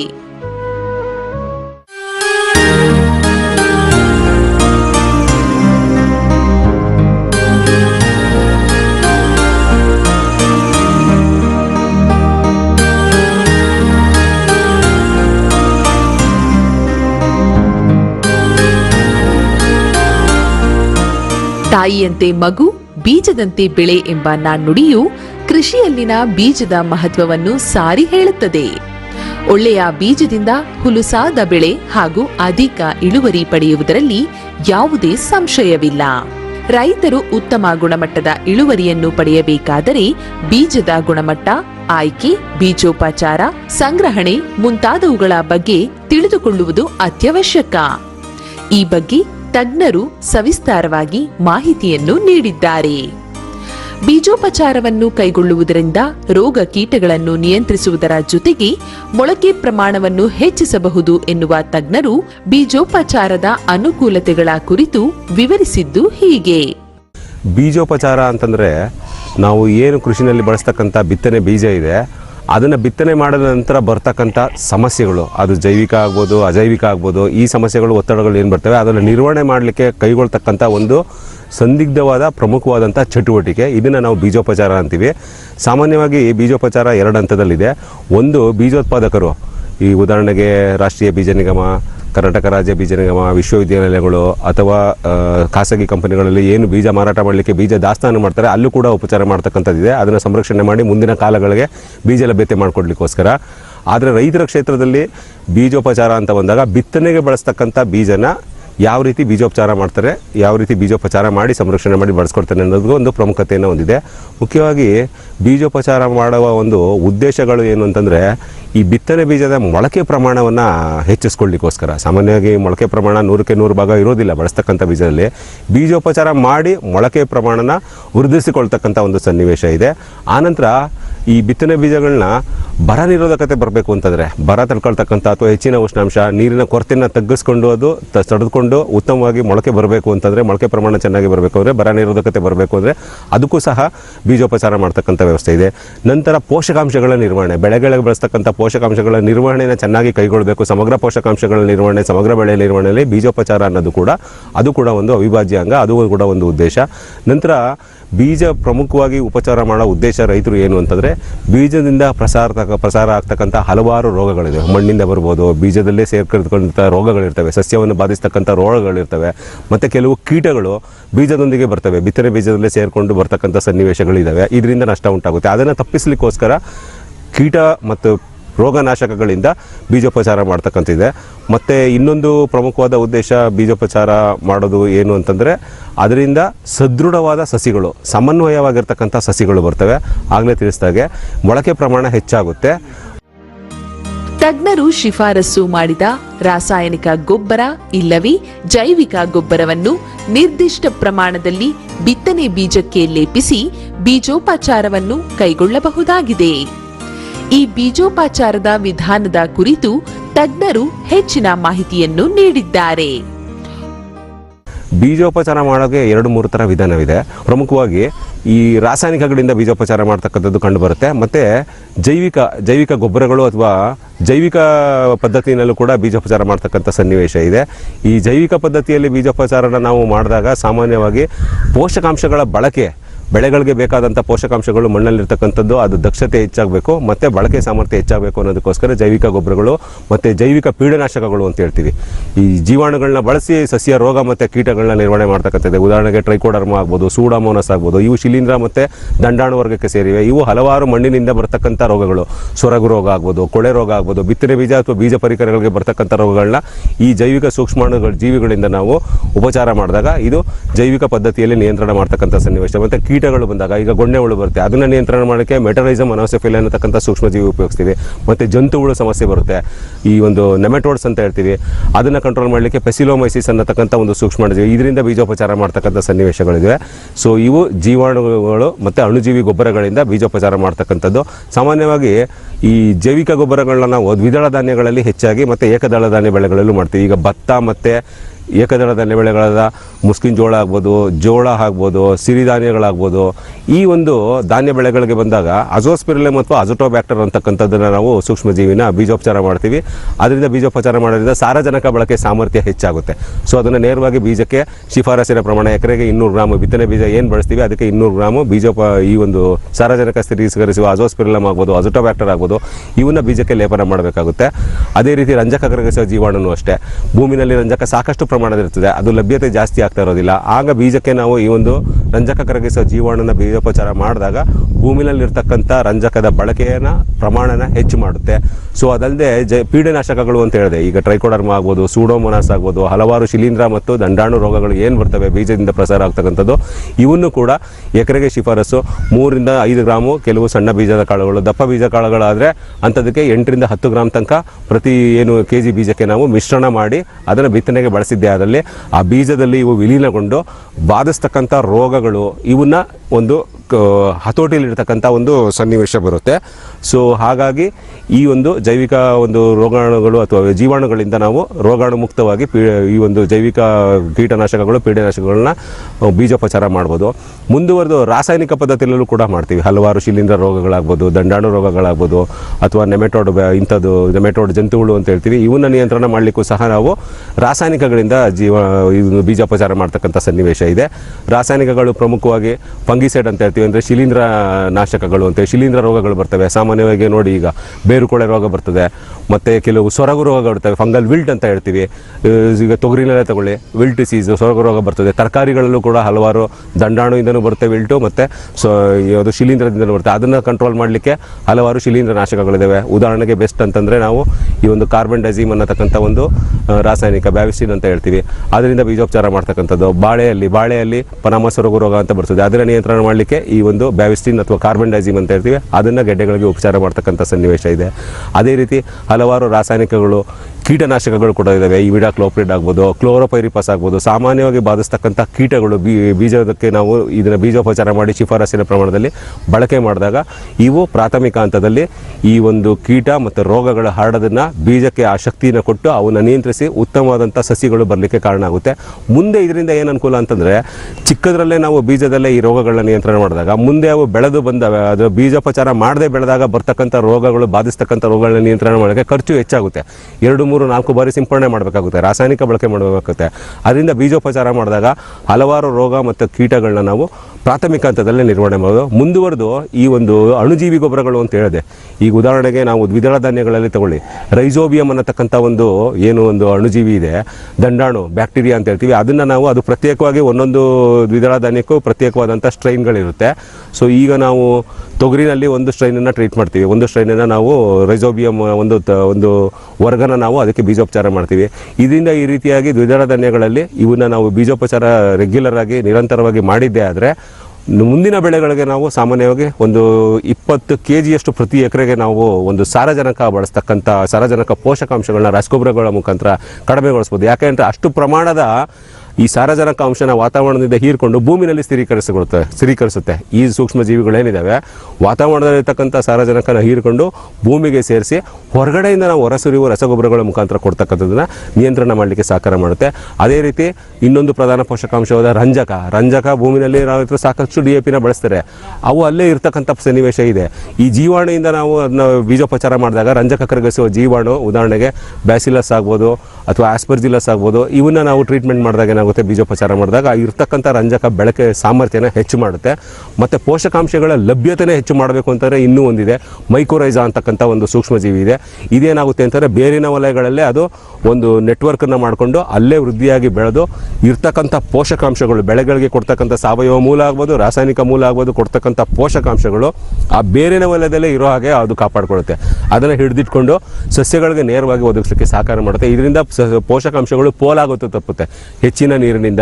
ತಾಯಿಯಂತೆ ಮಗು, ಬೀಜದಂತೆ ಬೆಳೆ ಎಂಬ ನಾಣ್ಣುಡಿಯು ಕೃಷಿಯಲ್ಲಿನ ಬೀಜದ ಮಹತ್ವವನ್ನು ಸಾರಿ ಹೇಳುತ್ತದೆ. ಒಳ್ಳೆಯ ಬೀಜದಿಂದ ಹುಲುಸಾದ ಬೆಳೆ ಹಾಗೂ ಅಧಿಕ ಇಳುವರಿ ಪಡೆಯುವುದರಲ್ಲಿ ಯಾವುದೇ ಸಂಶಯವಿಲ್ಲ. ರೈತರು ಉತ್ತಮ ಗುಣಮಟ್ಟದ ಇಳುವರಿಯನ್ನು ಪಡೆಯಬೇಕಾದರೆ ಬೀಜದ ಗುಣಮಟ್ಟ, ಆಯ್ಕೆ, ಬೀಜೋಪಚಾರ, ಸಂಗ್ರಹಣೆ ಮುಂತಾದವುಗಳ ಬಗ್ಗೆ ತಿಳಿದುಕೊಳ್ಳುವುದು ಅತ್ಯವಶ್ಯಕ. ಈ ಬಗ್ಗೆ ತಜ್ಞರು ಸವಿಸ್ತಾರವಾಗಿ ಮಾಹಿತಿಯನ್ನು ನೀಡಿದ್ದಾರೆ. ಬೀಜೋಪಚಾರವನ್ನು ಕೈಗೊಳ್ಳುವುದರಿಂದ ರೋಗ ಕೀಟಗಳನ್ನು ನಿಯಂತ್ರಿಸುವುದರ ಜೊತೆಗೆ ಮೊಳಕೆ ಪ್ರಮಾಣವನ್ನು ಹೆಚ್ಚಿಸಬಹುದು ಎನ್ನುವ ತಜ್ಞರು ಬೀಜೋಪಚಾರದ ಅನುಕೂಲತೆಗಳ ಕುರಿತು ವಿವರಿಸಿದ್ದು ಹೀಗೆ. ಬೀಜೋಪಚಾರ ಅಂತಂದರೆ ನಾವು ಏನು ಕೃಷಿನಲ್ಲಿ ಬಳಸ್ತಕ್ಕಂಥ ಬಿತ್ತನೆ ಬೀಜ ಇದೆ ಅದನ್ನು ಬಿತ್ತನೆ ಮಾಡಿದ ನಂತರ ಬರ್ತಕ್ಕಂಥ ಸಮಸ್ಯೆಗಳು, ಅದು ಜೈವಿಕ ಆಗ್ಬೋದು, ಅಜೈವಿಕ ಆಗ್ಬೋದು, ಈ ಸಮಸ್ಯೆಗಳು, ಒತ್ತಡಗಳು ಏನು ಬರ್ತವೆ, ಅದನ್ನು ನಿರ್ವಹಣೆ ಮಾಡಲಿಕ್ಕೆ ಕೈಗೊಳ್ತಕ್ಕಂಥ ಒಂದು ಸಂದಿಗ್ಧವಾದ, ಪ್ರಮುಖವಾದಂಥ ಚಟುವಟಿಕೆ. ಇದನ್ನು ನಾವು ಬೀಜೋಪಚಾರ ಅಂತೀವಿ. ಸಾಮಾನ್ಯವಾಗಿ ಬೀಜೋಪಚಾರ ಎರಡು ಹಂತದಲ್ಲಿದೆ. ಒಂದು ಬೀಜೋತ್ಪಾದಕರು ಈ ಉದಾಹರಣೆಗೆ ರಾಷ್ಟ್ರೀಯ ಬೀಜ ನಿಗಮ, ಕರ್ನಾಟಕ ರಾಜ್ಯ ಬೀಜ ನಿಗಮ, ವಿಶ್ವವಿದ್ಯಾನಿಲಯಗಳು ಅಥವಾ ಖಾಸಗಿ ಕಂಪನಿಗಳಲ್ಲಿ ಏನು ಬೀಜ ಮಾರಾಟ ಮಾಡಲಿಕ್ಕೆ ಬೀಜ ದಾಸ್ತಾನು ಮಾಡ್ತಾರೆ, ಅಲ್ಲೂ ಕೂಡ ಉಪಚಾರ ಮಾಡ್ತಕ್ಕಂಥದ್ದಿದೆ. ಅದನ್ನು ಸಂರಕ್ಷಣೆ ಮಾಡಿ ಮುಂದಿನ ಕಾಲಗಳಿಗೆ ಬೀಜ ಲಭ್ಯತೆ ಮಾಡಿಕೊಡ್ಲಿಕ್ಕೋಸ್ಕರ. ಆದರೆ ರೈತರ ಕ್ಷೇತ್ರದಲ್ಲಿ ಬೀಜೋಪಚಾರ ಅಂತ ಬಂದಾಗ ಬಿತ್ತನೆಗೆ ಬಳಸ್ತಕ್ಕಂಥ ಬೀಜನ ಯಾವ ರೀತಿ ಬೀಜೋಪಚಾರ ಮಾಡ್ತಾರೆ, ಯಾವ ರೀತಿ ಬೀಜೋಪಚಾರ ಮಾಡಿ ಸಂರಕ್ಷಣೆ ಮಾಡಿ ಬಳಸ್ಕೊಡ್ತಾರೆ ಅನ್ನೋದು ಒಂದು ಪ್ರಮುಖತೆಯನ್ನು ಹೊಂದಿದೆ. ಮುಖ್ಯವಾಗಿ ಬೀಜೋಪಚಾರ ಮಾಡುವ ಒಂದು ಉದ್ದೇಶಗಳು ಏನು ಅಂತಂದರೆ, ಈ ಬಿತ್ತನೆ ಬೀಜದ ಮೊಳಕೆ ಪ್ರಮಾಣವನ್ನು ಹೆಚ್ಚಿಸ್ಕೊಳ್ಳಿಕ್ಕೋಸ್ಕರ. ಸಾಮಾನ್ಯವಾಗಿ ಮೊಳಕೆ ಪ್ರಮಾಣ ನೂರಕ್ಕೆ ನೂರು ಭಾಗ ಇರೋದಿಲ್ಲ ಬಳಸ್ತಕ್ಕಂಥ ಬೀಜದಲ್ಲಿ. ಬೀಜೋಪಚಾರ ಮಾಡಿ ಮೊಳಕೆ ಪ್ರಮಾಣನ ವೃದ್ಧಿಸಿಕೊಳ್ತಕ್ಕಂಥ ಒಂದು ಸನ್ನಿವೇಶ ಇದೆ. ಆನಂತರ ಈ ಬಿತ್ತನೆ ಬೀಜಗಳನ್ನ ಬರ ನಿರೋಧಕತೆ ಬರಬೇಕು ಅಂತಂದರೆ, ಬರ ತಡ್ಕೊಳ್ತಕ್ಕಂಥ ಅಥವಾ ಹೆಚ್ಚಿನ ಉಷ್ಣಾಂಶ, ನೀರಿನ ಕೊರತೆಯನ್ನು ತಗ್ಗಿಸ್ಕೊಂಡು ಅದು ತಡೆದುಕೊಂಡು ಉತ್ತಮವಾಗಿ ಮೊಳಕೆ ಬರಬೇಕು ಅಂತಂದರೆ, ಮೊಳಕೆ ಪ್ರಮಾಣ ಚೆನ್ನಾಗಿ ಬರಬೇಕು ಅಂದರೆ, ಬರ ನಿರೋಧಕತೆ ಬರಬೇಕು ಅಂದರೆ ಅದಕ್ಕೂ ಸಹ ಬೀಜೋಪಚಾರ ಮಾಡ್ತಕ್ಕಂಥ ವ್ಯವಸ್ಥೆ ಇದೆ. ನಂತರ ಪೋಷಕಾಂಶಗಳ ನಿರ್ವಹಣೆ, ಬೆಳೆಗಳಿಗೆ ಬಳಸ್ತಕ್ಕಂಥ ಪೋಷಕಾಂಶಗಳ ನಿರ್ವಹಣೆಯನ್ನು ಚೆನ್ನಾಗಿ ಕೈಗೊಳ್ಳಬೇಕು ಸಮಗ್ರ ಪೋಷಕಾಂಶಗಳ ನಿರ್ವಹಣೆ, ಸಮಗ್ರ ಬೆಳೆ ನಿರ್ವಹಣೆಯಲ್ಲಿ ಬೀಜೋಪಚಾರ ಅನ್ನೋದು ಕೂಡ, ಅದು ಕೂಡ ಒಂದು ಅವಿಭಾಜ್ಯ ಅಂಗ, ಅದು ಕೂಡ ಒಂದು ಉದ್ದೇಶ. ನಂತರ ಬೀಜ ಪ್ರಮುಖವಾಗಿ ಉಪಚಾರ ಮಾಡೋ ಉದ್ದೇಶ ರೈತರು ಏನು ಅಂತಂದರೆ ಬೀಜದಿಂದ ಪ್ರಸಾರ ಪ್ರಸಾರ ಆಗ್ತಕ್ಕಂಥ ಹಲವಾರು ರೋಗಗಳಿವೆ. ಮಣ್ಣಿಂದ ಬರ್ಬೋದು, ಬೀಜದಲ್ಲೇ ಸೇರ್ಕೊಂಡಿರ್ತಕ್ಕಂಥ ರೋಗಗಳಿರ್ತವೆ, ಸಸ್ಯವನ್ನು ಬಾಧಿಸ್ತಕ್ಕಂಥ ರೋಗಗಳಿರ್ತವೆ, ಮತ್ತು ಕೆಲವು ಕೀಟಗಳು ಬೀಜದೊಂದಿಗೆ ಬರ್ತವೆ, ಬಿತ್ತನೆ ಬೀಜದಲ್ಲೇ ಸೇರಿಕೊಂಡು ಬರ್ತಕ್ಕಂಥ ಸನ್ನಿವೇಶಗಳಿದ್ದಾವೆ ಇದರಿಂದ ನಷ್ಟ ಉಂಟಾಗುತ್ತೆ. ಅದನ್ನು ತಪ್ಪಿಸಲಿಕ್ಕೋಸ್ಕರ ಕೀಟ ಮತ್ತು ರೋಗನಾಶಕಗಳಿಂದ ಬೀಜೋಪಚಾರ ಮಾಡ್ತಕ್ಕಂಥದ್ದಿದೆ. ಮತ್ತು ಇನ್ನೊಂದು ಪ್ರಮುಖವಾದ ಉದ್ದೇಶ ಬೀಜೋಪಚಾರ ಮಾಡೋದು ಏನು ಅಂತಂದರೆ, ಅದರಿಂದ ಸದೃಢವಾದ ಸಸಿಗಳು, ಸಮನ್ವಯವಾಗಿರ್ತಕ್ಕಂಥ ಸಸಿಗಳು ಬರ್ತವೆ. ಆಗಲೇ ತಿಳಿಸ್ದಾಗೆ ಮೊಳಕೆ ಪ್ರಮಾಣ ಹೆಚ್ಚಾಗುತ್ತೆ. ತಜ್ಞರು ಶಿಫಾರಸು ಮಾಡಿದ ರಾಸಾಯನಿಕ ಗೊಬ್ಬರ ಇಲ್ಲವೇ ಜೈವಿಕ ಗೊಬ್ಬರವನ್ನು ನಿರ್ದಿಷ್ಟ ಪ್ರಮಾಣದಲ್ಲಿ ಬಿತ್ತನೆ ಬೀಜಕ್ಕೆ ಲೇಪಿಸಿ ಬೀಜೋಪಚಾರವನ್ನು ಕೈಗೊಳ್ಳಬಹುದಾಗಿದೆ. ಈ ಬೀಜೋಪಚಾರದ ವಿಧಾನದ ಕುರಿತು ತಜ್ಞರು ಹೆಚ್ಚಿನ ಮಾಹಿತಿಯನ್ನು ನೀಡಿದ್ದಾರೆ. ಬೀಜೋಪಚಾರ ಮಾಡೋಕ್ಕೆ ಎರಡು ಮೂರು ಥರ ವಿಧಾನವಿದೆ. ಪ್ರಮುಖವಾಗಿ ಈ ರಾಸಾಯನಿಕಗಳಿಂದ ಬೀಜೋಪಚಾರ ಮಾಡ್ತಕ್ಕಂಥದ್ದು ಕಂಡುಬರುತ್ತೆ. ಮತ್ತು ಜೈವಿಕ ಜೈವಿಕ ಗೊಬ್ಬರಗಳು ಅಥವಾ ಜೈವಿಕ ಪದ್ಧತಿಯಲ್ಲೂ ಕೂಡ ಬೀಜೋಪಚಾರ ಮಾಡ್ತಕ್ಕಂಥ ಸನ್ನಿವೇಶ ಇದೆ. ಈ ಜೈವಿಕ ಪದ್ಧತಿಯಲ್ಲಿ ಬೀಜೋಪಚಾರನ ನಾವು ಮಾಡಿದಾಗ ಸಾಮಾನ್ಯವಾಗಿ ಪೋಷಕಾಂಶಗಳ ಬಳಕೆ ಬೆಳೆಗಳಿಗೆ ಬೇಕಾದಂಥ ಪೋಷಕಾಂಶಗಳು ಮಣ್ಣಲ್ಲಿರ್ತಕ್ಕಂಥದ್ದು, ಅದು ದಕ್ಷತೆ ಹೆಚ್ಚಾಗಬೇಕು, ಮತ್ತು ಬಳಕೆ ಸಾಮರ್ಥ್ಯ ಹೆಚ್ಚಾಗಬೇಕು ಅನ್ನೋದಕ್ಕೋಸ್ಕರ ಜೈವಿಕ ಗೊಬ್ಬರಗಳು ಮತ್ತು ಜೈವಿಕ ಪೀಡನಾಶಕಗಳು ಅಂತ ಹೇಳ್ತೀವಿ. ಈ ಜೀವಾಣುಗಳನ್ನ ಬಳಸಿ ಸಸ್ಯ ರೋಗ ಮತ್ತು ಕೀಟಗಳನ್ನ ನಿರ್ವಹಣೆ ಮಾಡ್ತಕ್ಕಂಥದ್ದು. ಉದಾಹರಣೆಗೆ ಟ್ರೈಕೋಡರ್ಮ ಆಗ್ಬೋದು, ಸೂಡಾಮೋನಸ್ ಆಗ್ಬೋದು, ಇವು ಶಿಲೀಂಧ್ರ ಮತ್ತು ದಂಡಾಣು ವರ್ಗಕ್ಕೆ ಸೇರಿವೆ. ಇವು ಹಲವಾರು ಮಣ್ಣಿನಿಂದ ಬರ್ತಕ್ಕಂಥ ರೋಗಗಳು. ಸೊರಗು ರೋಗ ಆಗ್ಬೋದು, ಕೊಳೆ ರೋಗ ಆಗ್ಬೋದು, ಬಿತ್ತನೆ ಬೀಜ ಅಥವಾ ಬೀಜ ಪರಿಕರಗಳಿಗೆ ಬರ್ತಕ್ಕಂಥ ರೋಗಗಳನ್ನ ಈ ಜೈವಿಕ ಸೂಕ್ಷ್ಮಾಣುಗಳ ಜೀವಿಗಳಿಂದ ನಾವು ಉಪಚಾರ ಮಾಡಿದಾಗ ಇದು ಜೈವಿಕ ಪದ್ಧತಿಯಲ್ಲಿ ನಿಯಂತ್ರಣ ಮಾಡ್ತಕ್ಕಂಥ ಸನ್ನಿವೇಶ. ಮತ್ತು ಕೀಟಗಳು ಬಂದಾಗ, ಈಗ ಗೊಂಡೆ ಹುಳು ಬರುತ್ತೆ, ಅದನ್ನು ನಿಯಂತ್ರಣ ಮಾಡೋಕ್ಕೆ ಮೆಟರೈಸಮ್, ಅನೋಸೆಫಿಲ್ ಅನ್ನತಕ್ಕಂಥ ಸೂಕ್ಷ್ಮಜೀವಿ ಉಪಯೋಗಿಸ್ತೀವಿ. ಮತ್ತು ಜಂತುಹುಳು ಸಮಸ್ಯೆ ಬರುತ್ತೆ. ಈ ಒಂದು ನೆಮೆಟೋಡ್ಸ್ ಅಂತ ಹೇಳ್ತೀವಿ, ಅದನ್ನು ಕಂಟ್ರೋಲ್ ಮಾಡಲಿಕ್ಕೆ ಪೆಸಿಲೋಮೈಸಿಸ್ ಅನ್ನತಕ್ಕಂಥ ಒಂದು ಸೂಕ್ಷ್ಮಜೀವಿ ಇದರಿಂದ ಬೀಜೋಪಚಾರ ಮಾಡ್ತಕ್ಕಂಥ ಸನ್ನಿವೇಶಗಳಿವೆ ಸೊ ಇವು ಜೀವಾಣುಗಳು ಮತ್ತು ಅಣುಜೀವಿ ಗೊಬ್ಬರಗಳಿಂದ ಬೀಜೋಪಚಾರ ಮಾಡ್ತಕ್ಕಂಥದ್ದು. ಸಾಮಾನ್ಯವಾಗಿ ಈ ಜೈವಿಕ ಗೊಬ್ಬರಗಳನ್ನ ನಾವು ದ್ವಿದಳ ಧಾನ್ಯಗಳಲ್ಲಿ ಹೆಚ್ಚಾಗಿ ಮತ್ತು ಏಕದಳ ಧಾನ್ಯ ಬೆಳೆಗಳಲ್ಲೂ ಮಾಡ್ತೀವಿ. ಈಗ ಭತ್ತ ಮತ್ತು ಏಕದಳ ಧಾನ್ಯ ಬೆಳೆಗಳಾದ ಮುಸ್ಕಿನ ಜೋಳ ಆಗ್ಬೋದು ಜೋಳ ಆಗ್ಬೋದು, ಸಿರಿಧಾನ್ಯಗಳಾಗ್ಬೋದು, ಈ ಒಂದು ಧಾನ್ಯ ಬೆಳೆಗಳಿಗೆ ಬಂದಾಗ ಅಜೋಸ್ಪಿರಲೆ ಮತ್ತು ಅಜೋಟೋಬ್ಯಾಕ್ಟರ್ ಅಂತಕ್ಕಂಥದ್ದನ್ನು ನಾವು ಸೂಕ್ಷ್ಮಜೀವಿನ ಬೀಜೋಪಚಾರ ಮಾಡ್ತೀವಿ. ಅದರಿಂದ ಬೀಜೋಪಚಾರ ಮಾಡೋದ್ರಿಂದ ಸಾರಜನಕ ಬಳಕೆ ಸಾಮರ್ಥ್ಯ ಹೆಚ್ಚಾಗುತ್ತೆ. ಸೊ ಅದನ್ನು ನೇರವಾಗಿ ಬೀಜಕ್ಕೆ ಶಿಫಾರಸಿನ ಪ್ರಮಾಣ ಎಕರೆಗೆ ಇನ್ನೂರು ಗ್ರಾಮ್, ಬಿತ್ತನೆ ಬೀಜ ಏನು ಬಳಸ್ತೀವಿ ಅದಕ್ಕೆ ಇನ್ನೂರು ಗ್ರಾಮು ಬೀಜೋಪ, ಈ ಒಂದು ಸಾರಜನಕ ಸ್ಥಿರೀಕರಿಸುವ ಅಜೋಸ್ಪಿರಲಮ್ ಆಗ್ಬೋದು, ಅಜೋಟೋಬ್ಯಾಕ್ಟರ್ ಆಗ್ಬೋದು ಇವನ್ನ ಬೀಜಕ್ಕೆ ಲೇಪನ ಮಾಡಬೇಕಾಗುತ್ತೆ. ಅದೇ ರೀತಿ ರಂಜಕ ಕರಗಿಸುವ ಜೀವಾಣು ಅಷ್ಟೇ. ಭೂಮಿನಲ್ಲಿ ರಂಜಕ ಸಾಕಷ್ಟು ಪ್ರಮಾಣದಲ್ಲಿರ್ತದೆ ಅದು ಲಭ್ಯತೆ ಜಾಸ್ತಿ ಆಗ್ತಾ ಇರೋದಿಲ್ಲ. ಆಗ ಬೀಜಕ್ಕೆ ನಾವು ಈ ಒಂದು ರಂಜಕ ಕರಗಿಸುವ ಜೀವಾಣುನ ಬೀಜೋಪಚಾರ ಮಾಡಿದಾಗ ಭೂಮಿನಲ್ಲಿರ್ತಕ್ಕಂಥ ರಂಜಕದ ಬಳಕೆಯನ್ನ ಪ್ರಮಾಣನ ಹೆಚ್ಚು ಮಾಡುತ್ತೆ. ಸೊ ಅದಲ್ಲದೆ ಜ ಪೀಡನಾಶಕಗಳು ಅಂತ ಹೇಳಿದೆ. ಈಗ ಟ್ರೈಕೋಡರ್ಮ ಆಗ್ಬೋದು, ಸೂಡೋಮೊನಾಸ್ ಆಗ್ಬೋದು, ಹಲವಾರು ಶಿಲೀಂಧ್ರ ಮತ್ತು ದಂಡಾಣು ರೋಗಗಳು ಏನು ಬರ್ತವೆ, ಬೀಜದಿಂದ ಪ್ರಸಾರ ಆಗ್ತಕ್ಕಂಥದ್ದು, ಇವನ್ನು ಕೂಡ ಎಕರೆಗೆ ಶಿಫಾರಸು ಮೂರಿಂದ ಐದು ಗ್ರಾಮು, ಕೆಲವು ಸಣ್ಣ ಬೀಜದ ಕಾಳುಗಳು. ದಪ್ಪ ಬೀಜ ಕಾಳುಗಳಾದರೆ ಅಂಥದಕ್ಕೆ ಎಂಟರಿಂದ ಹತ್ತು ಗ್ರಾಮ್ ತನಕ ಪ್ರತಿ ಏನು ಕೆ ಜಿ ಬೀಜಕ್ಕೆ ನಾವು ಮಿಶ್ರಣ ಮಾಡಿ ಅದನ್ನು ಬಿತ್ತನೆಗೆ ಬಳಸಿದ್ದೆ ಅದರಲ್ಲಿ ಆ ಬೀಜದಲ್ಲಿ ಇವು ವಿಲೀನಗೊಂಡು ಬಾಧಿಸ್ತಕ್ಕಂಥ ರೋಗಗಳು ಇವನ್ನ ಒಂದು ಹತೋಟಿಯಲ್ಲಿರ್ತಕ್ಕಂಥ ಒಂದು ಸನ್ನಿವೇಶ ಬರುತ್ತೆ. ಸೊ ಹಾಗಾಗಿ ಈ ಒಂದು ಜೈವಿಕ ಒಂದು ರೋಗಾಣುಗಳು ಅಥವಾ ಜೀವಾಣುಗಳಿಂದ ನಾವು ರೋಗಾಣು ಮುಕ್ತವಾಗಿ ಪೀ, ಈ ಒಂದು ಜೈವಿಕ ಕೀಟನಾಶಕಗಳು, ಪೀಡನಾಶಕಗಳನ್ನ ಬೀಜೋಪಚಾರ ಮಾಡ್ಬೋದು. ಮುಂದುವರೆದು ರಾಸಾಯನಿಕ ಪದ್ಧತಿಯಲ್ಲೂ ಕೂಡ ಮಾಡ್ತೀವಿ. ಹಲವಾರು ಶಿಲೀಂಧ್ರ ರೋಗಗಳಾಗ್ಬೋದು, ದಂಡಾಣು ರೋಗಗಳಾಗ್ಬೋದು, ಅಥವಾ ನೆಮೆಟೋಡ್ ಇಂಥದ್ದು ನೆಮೆಟೋಡ್ ಜಂತುಗಳು ಅಂತ ಹೇಳ್ತೀವಿ. ಇವನ್ನ ನಿಯಂತ್ರಣ ಮಾಡಲಿಕ್ಕೂ ಸಹ ನಾವು ರಾಸಾಯನಿಕಗಳಿಂದ ಜೀವ ಬೀಜೋಪಚಾರ ಮಾಡ್ತಕ್ಕಂಥ ಸನ್ನಿವೇಶ ಇದೆ. ರಾಸಾಯನಿಕಗಳು ಪ್ರಮುಖವಾಗಿ ಫಂಗಿಸೈಡ್ ಅಂತ ಹೇಳ್ತೀವಿ ಅಂದರೆ ಶಿಲೀಂಧ್ರ ನಾಶಕಗಳು ಅಂತ ಶಿಲೀಂಧ್ರ ರೋಗಗಳು ಬರ್ತವೆ. ಸಾಮಾನ್ಯವಾಗಿ ನೋಡಿ ಈಗ ಬೇರುಕೊಳೆ ರೋಗ ಬರ್ತದೆ. ಮತ್ತು ಕೆಲವು ಸೊರಗು ರೋಗಗಳು ಬರ್ತವೆ. ಫಂಗಲ್ ವಿಲ್ಟ್ ಅಂತ ಹೇಳ್ತೀವಿ. ಈಗ ತೊಗರಿನಲ್ಲೇ ತಗೊಳ್ಳಿ. ವಿಲ್ಟ್ ಡಿಸೀಸ್ ಸೊರಗು ರೋಗ ಬರ್ತದೆ. ತರಕಾರಿಗಳಲ್ಲೂ ಕೂಡ ಹಲವಾರು ದಂಡಾಣುವಿಂದನೂ ಬರುತ್ತೆ ವಿಲ್ಟು ಮತ್ತು ಸೊ, ಯಾವುದು ಶಿಲೀಂಧ್ರದಿಂದಲೂ ಬರುತ್ತೆ. ಅದನ್ನು ಕಂಟ್ರೋಲ್ ಮಾಡಲಿಕ್ಕೆ ಹಲವಾರು ಶಿಲೀಂಧ್ರ ನಾಶಕಗಳಿದ್ದಾವೆ ಉದಾಹರಣೆಗೆ ಬೆಸ್ಟ್ ಅಂತಂದರೆ ನಾವು ಈ ಒಂದು ಕಾರ್ಬನ್ ಡೈಸಿಮ್ ಅನ್ನತಕ್ಕಂಥ ಒಂದು ರಾಸಾಯನಿಕ ಬ್ಯಾವಿಸಿನ್ ಅಂತ ಹೇಳ್ತೀವಿ. ಅದರಿಂದ ಬೀಜೋಪಚಾರ ಮಾಡ್ತಕ್ಕಂಥದ್ದು. ಬಾಳೆಯಲ್ಲಿ ಬಾಳೆಯಲ್ಲಿ ಪನಾಮ ಸೊರಗು ರೋಗ ಅಂತ ಬರ್ತದೆ. ಅದರ ನಿಯಂತ್ರಣ ಮಾಡಲಿಕ್ಕೆ ಈ ಒಂದು ಬ್ಯಾವಿಸ್ಟಿನ್ ಅಥವಾ ಕಾರ್ಬನ್ ಡೈಸಿಮ್ ಅಂತ ಹೇಳ್ತೀವಿ. ಅದನ್ನು ಗೆಡ್ಡೆಗಳಿಗೆ ಉಪಚಾರ ಮಾಡ್ತಕ್ಕಂಥ ಸನ್ನಿವೇಶ ಇದೆ. ಅದೇ ರೀತಿ ಹಲವಾರು ರಾಸಾಯನಿಕಗಳು ಕೀಟನಾಶಕಗಳು ಕೂಡ ಇದ್ದಾವೆ ಈ ವಿಡಾ ಕ್ಲೋಪ್ರೇಡ್ ಆಗ್ಬೋದು, ಕ್ಲೋರೋಪೈರಿಪಸ್ ಆಗ್ಬೋದು, ಸಾಮಾನ್ಯವಾಗಿ ಬಾಧಿಸ್ತಕ್ಕಂಥ ಕೀಟಗಳು ಬೀಜದಕ್ಕೆ ನಾವು ಇದನ್ನು ಬೀಜೋಪಚಾರ ಮಾಡಿ ಶಿಫಾರಸಿನ ಪ್ರಮಾಣದಲ್ಲಿ ಬಳಕೆ ಮಾಡಿದಾಗ ಇವು ಪ್ರಾಥಮಿಕ ಹಂತದಲ್ಲಿ ಈ ಒಂದು ಕೀಟ ಮತ್ತು ರೋಗಗಳ ಹರಡೋದನ್ನು ಬೀಜಕ್ಕೆ ಆ ಶಕ್ತಿಯನ್ನು ಕೊಟ್ಟು ಅವನ್ನ ನಿಯಂತ್ರಿಸಿ ಉತ್ತಮವಾದಂಥ ಸಸಿಗಳು ಬರಲಿಕ್ಕೆ ಕಾರಣ ಆಗುತ್ತೆ. ಮುಂದೆ ಇದರಿಂದ ಏನು ಅನುಕೂಲ ಅಂತಂದರೆ ಚಿಕ್ಕದರಲ್ಲೇ ನಾವು ಬೀಜದಲ್ಲೇ ಈ ರೋಗಗಳನ್ನ ನಿಯಂತ್ರಣ ಮಾಡಿದಾಗ, ಮುಂದೆ ಅವು ಬೆಳೆದು ಬಂದವೆ, ಅದು ಬೀಜೋಪಚಾರ ಮಾಡದೆ ಬೆಳೆದಾಗ ಬರ್ತಕ್ಕಂಥ ರೋಗಗಳು, ಬಾಧಿಸ್ತಕ್ಕಂಥ ರೋಗಗಳನ್ನ ನಿಯಂತ್ರಣ ಮಾಡೋಕ್ಕೆ ಖರ್ಚು ಹೆಚ್ಚಾಗುತ್ತೆ. ಎರಡು ಮೂರು ನಾಲ್ಕು ಬಾರಿ ಸಿಂಪಡಣೆ ಮಾಡಬೇಕಾಗುತ್ತೆ, ರಾಸಾಯನಿಕ ಬಳಕೆ ಮಾಡಬೇಕಾಗುತ್ತೆ. ಅದರಿಂದ ಬೀಜೋಪಚಾರ ಮಾಡಿದಾಗ ಹಲವಾರು ರೋಗ ಮತ್ತು ಕೀಟಗಳನ್ನ ನಾವು ಪ್ರಾಥಮಿಕ ಹಂತದಲ್ಲೇ ನಿರ್ವಹಣೆ ಮಾಡೋದು ಮುಂದುವರೆದು ಈ ಒಂದು ಅಣುಜೀವಿ ಗೊಬ್ಬರಗಳು ಅಂತ ಹೇಳಿದೆ. ಈಗ ಉದಾಹರಣೆಗೆ ನಾವು ದ್ವಿದಳ ಧಾನ್ಯಗಳಲ್ಲಿ ತಗೊಳ್ಳಿ. ರೈಸೋಬಿಯಂ ಅನ್ನತಕ್ಕಂಥ ಒಂದು ಏನು ಒಂದು ಅಣುಜೀವಿ ಇದೆ, ದಂಡಾಣು, ಬ್ಯಾಕ್ಟೀರಿಯಾ ಅಂತ ಹೇಳ್ತೀವಿ. ಅದನ್ನು ನಾವು ಅದು ಪ್ರತ್ಯೇಕವಾಗಿ ಒಂದೊಂದು ದ್ವಿದಳ ಧಾನ್ಯಕ್ಕೂ ಪ್ರತ್ಯೇಕವಾದಂಥ ಸ್ಟ್ರೈನ್ಗಳಿರುತ್ತೆ ಸೊ ಈಗ ನಾವು ತೊಗರಿನಲ್ಲಿ ಒಂದು ಸ್ಟ್ರೈನನ್ನು ಟ್ರೀಟ್ ಮಾಡ್ತೀವಿ. ಒಂದು ಸ್ಟ್ರೈನನ್ನು ನಾವು ರೈಸೋಬಿಯಂ ಒಂದು ಒಂದು ವರ್ಗನ ನಾವು ಅದಕ್ಕೆ ಬೀಜೋಪಚಾರ ಮಾಡ್ತೀವಿ. ಇದರಿಂದ ಈ ರೀತಿಯಾಗಿ ದ್ವಿದಳ ಧಾನ್ಯಗಳಲ್ಲಿ ಇವನ್ನ ನಾವು ಬೀಜೋಪಚಾರ ರೆಗ್ಯುಲರ್ ಆಗಿ ನಿರಂತರವಾಗಿ ಮಾಡಿದ್ದೇ ಆದರೆ, ಮುಂದಿನ ಬೆಳೆಗಳಿಗೆ ನಾವು ಸಾಮಾನ್ಯವಾಗಿ ಒಂದು ಇಪ್ಪತ್ತು ಕೆ ಜಿಯಷ್ಟು ಪ್ರತಿ ಎಕರೆಗೆ ನಾವು ಒಂದು ಸಾರಜನಕ ಬಳಸ್ತಕ್ಕಂಥ, ಸಾರಜನಕ ಪೋಷಕಾಂಶಗಳನ್ನ ರಸಗೊಬ್ಬರಗಳ ಮುಖಾಂತರ ಕಡಿಮೆಗೊಳಿಸ್ಬೋದು. ಯಾಕೆಂದರೆ ಅಷ್ಟು ಪ್ರಮಾಣದ ಈ ಸಾರಜನಕ ಅಂಶನ ವಾತಾವರಣದಿಂದ ಹೀರಿಕೊಂಡು ಭೂಮಿನಲ್ಲಿ ಸ್ಥಿರೀಕರಿಸಿಕೊಡುತ್ತೆ, ಸ್ಥಿರೀಕರಿಸುತ್ತೆ. ಈ ಸೂಕ್ಷ್ಮ ಜೀವಿಗಳೇನಿದ್ದಾವೆ ವಾತಾವರಣದಲ್ಲಿರ್ತಕ್ಕಂಥ ಸಾರಜನಕನ ಹೀರಿಕೊಂಡು ಭೂಮಿಗೆ ಸೇರಿಸಿ ಹೊರಗಡೆಯಿಂದ ನಾವು ಹೊರಸುರಿಯುವ ರಸಗೊಬ್ಬರಗಳ ಮುಖಾಂತರ ಕೊಡ್ತಕ್ಕಂಥದ್ದನ್ನು ನಿಯಂತ್ರಣ ಮಾಡಲಿಕ್ಕೆ ಸಹಕಾರ ಮಾಡುತ್ತೆ. ಅದೇ ರೀತಿ ಇನ್ನೊಂದು ಪ್ರಧಾನ ಪೋಷಕಾಂಶವಾದ ರಂಜಕ. ರಂಜಕ ಭೂಮಿನಲ್ಲಿ ನಾವು ಸಾಕಷ್ಟು ಡಿ ಎ ಪಿನ ಬಳಸ್ತಾರೆ. ಅವು ಅಲ್ಲೇ ಇರ್ತಕ್ಕಂಥ ಸನ್ನಿವೇಶ ಇದೆ. ಈ ಜೀವಾಣುವಿಂದ ನಾವು ಅದನ್ನ ಬೀಜೋಪಚಾರ ಮಾಡಿದಾಗ ರಂಜಕ ಕರಗಿಸುವ ಜೀವಾಣು ಉದಾಹರಣೆಗೆ ಬ್ಯಾಸಿಲಸ್ ಆಗ್ಬೋದು ಅಥವಾ ಆಸ್ಪರ್ಜಿಲಸ್ ಆಗ್ಬೋದು, ಇವನ್ನ ನಾವು ಟ್ರೀಟ್ಮೆಂಟ್ ಮಾಡಿದಾಗ ಏನಾಗುತ್ತೆ ಬೀಜೋಪಚಾರ ಮಾಡಿದಾಗ ಇರ್ತಕ್ಕಂಥ ರಂಜಕ ಬೆಳಕೆ ಸಾಮರ್ಥ್ಯನ ಹೆಚ್ಚು ಮಾಡುತ್ತೆ. ಮತ್ತು ಪೋಷಕಾಂಶಗಳ ಲಭ್ಯತೆನೇ ಹೆಚ್ಚು ಮಾಡಬೇಕು ಅಂತಂದರೆ ಇನ್ನೂ ಒಂದಿದೆ. ಮೈಕೋರೈಜಾ ಅಂತಕ್ಕಂಥ ಒಂದು ಸೂಕ್ಷ್ಮಜೀವಿ ಇದೆ ಇದೇನಾಗುತ್ತೆ ಅಂತಂದರೆ ಬೇರಿನ ವಲಯಗಳಲ್ಲೇ ಅದು ಒಂದು ನೆಟ್ವರ್ಕನ್ನು ಮಾಡಿಕೊಂಡು ಅಲ್ಲೇ ವೃದ್ಧಿಯಾಗಿ ಬೆಳೆದು ಇರ್ತಕ್ಕಂಥ ಪೋಷಕಾಂಶಗಳು, ಬೆಳೆಗಳಿಗೆ ಕೊಡ್ತಕ್ಕಂಥ ಸಾವಯವ ಮೂಲ ಆಗ್ಬೋದು, ರಾಸಾಯನಿಕ ಮೂಲ ಆಗ್ಬೋದು, ಕೊಡ್ತಕ್ಕಂಥ ಪೋಷಕಾಂಶಗಳು ಆ ಬೇರಿನ ವಲಯದಲ್ಲೇ ಇರೋ ಹಾಗೆ ಅದು ಕಾಪಾಡಿಕೊಳ್ಳುತ್ತೆ. ಅದನ್ನು ಹಿಡಿದಿಟ್ಕೊಂಡು ಸಸ್ಯಗಳಿಗೆ ನೇರವಾಗಿ ಒದಗಿಸಲಿಕ್ಕೆ ಸಹಕಾರ ಮಾಡುತ್ತೆ. ಇದರಿಂದ ಪೋಷಕಾಂಶಗಳು ಪೋಲಾಗುತ್ತೆ ತಪ್ಪುತ್ತೆ. ಹೆಚ್ಚಿನ ನೀರಿನಿಂದ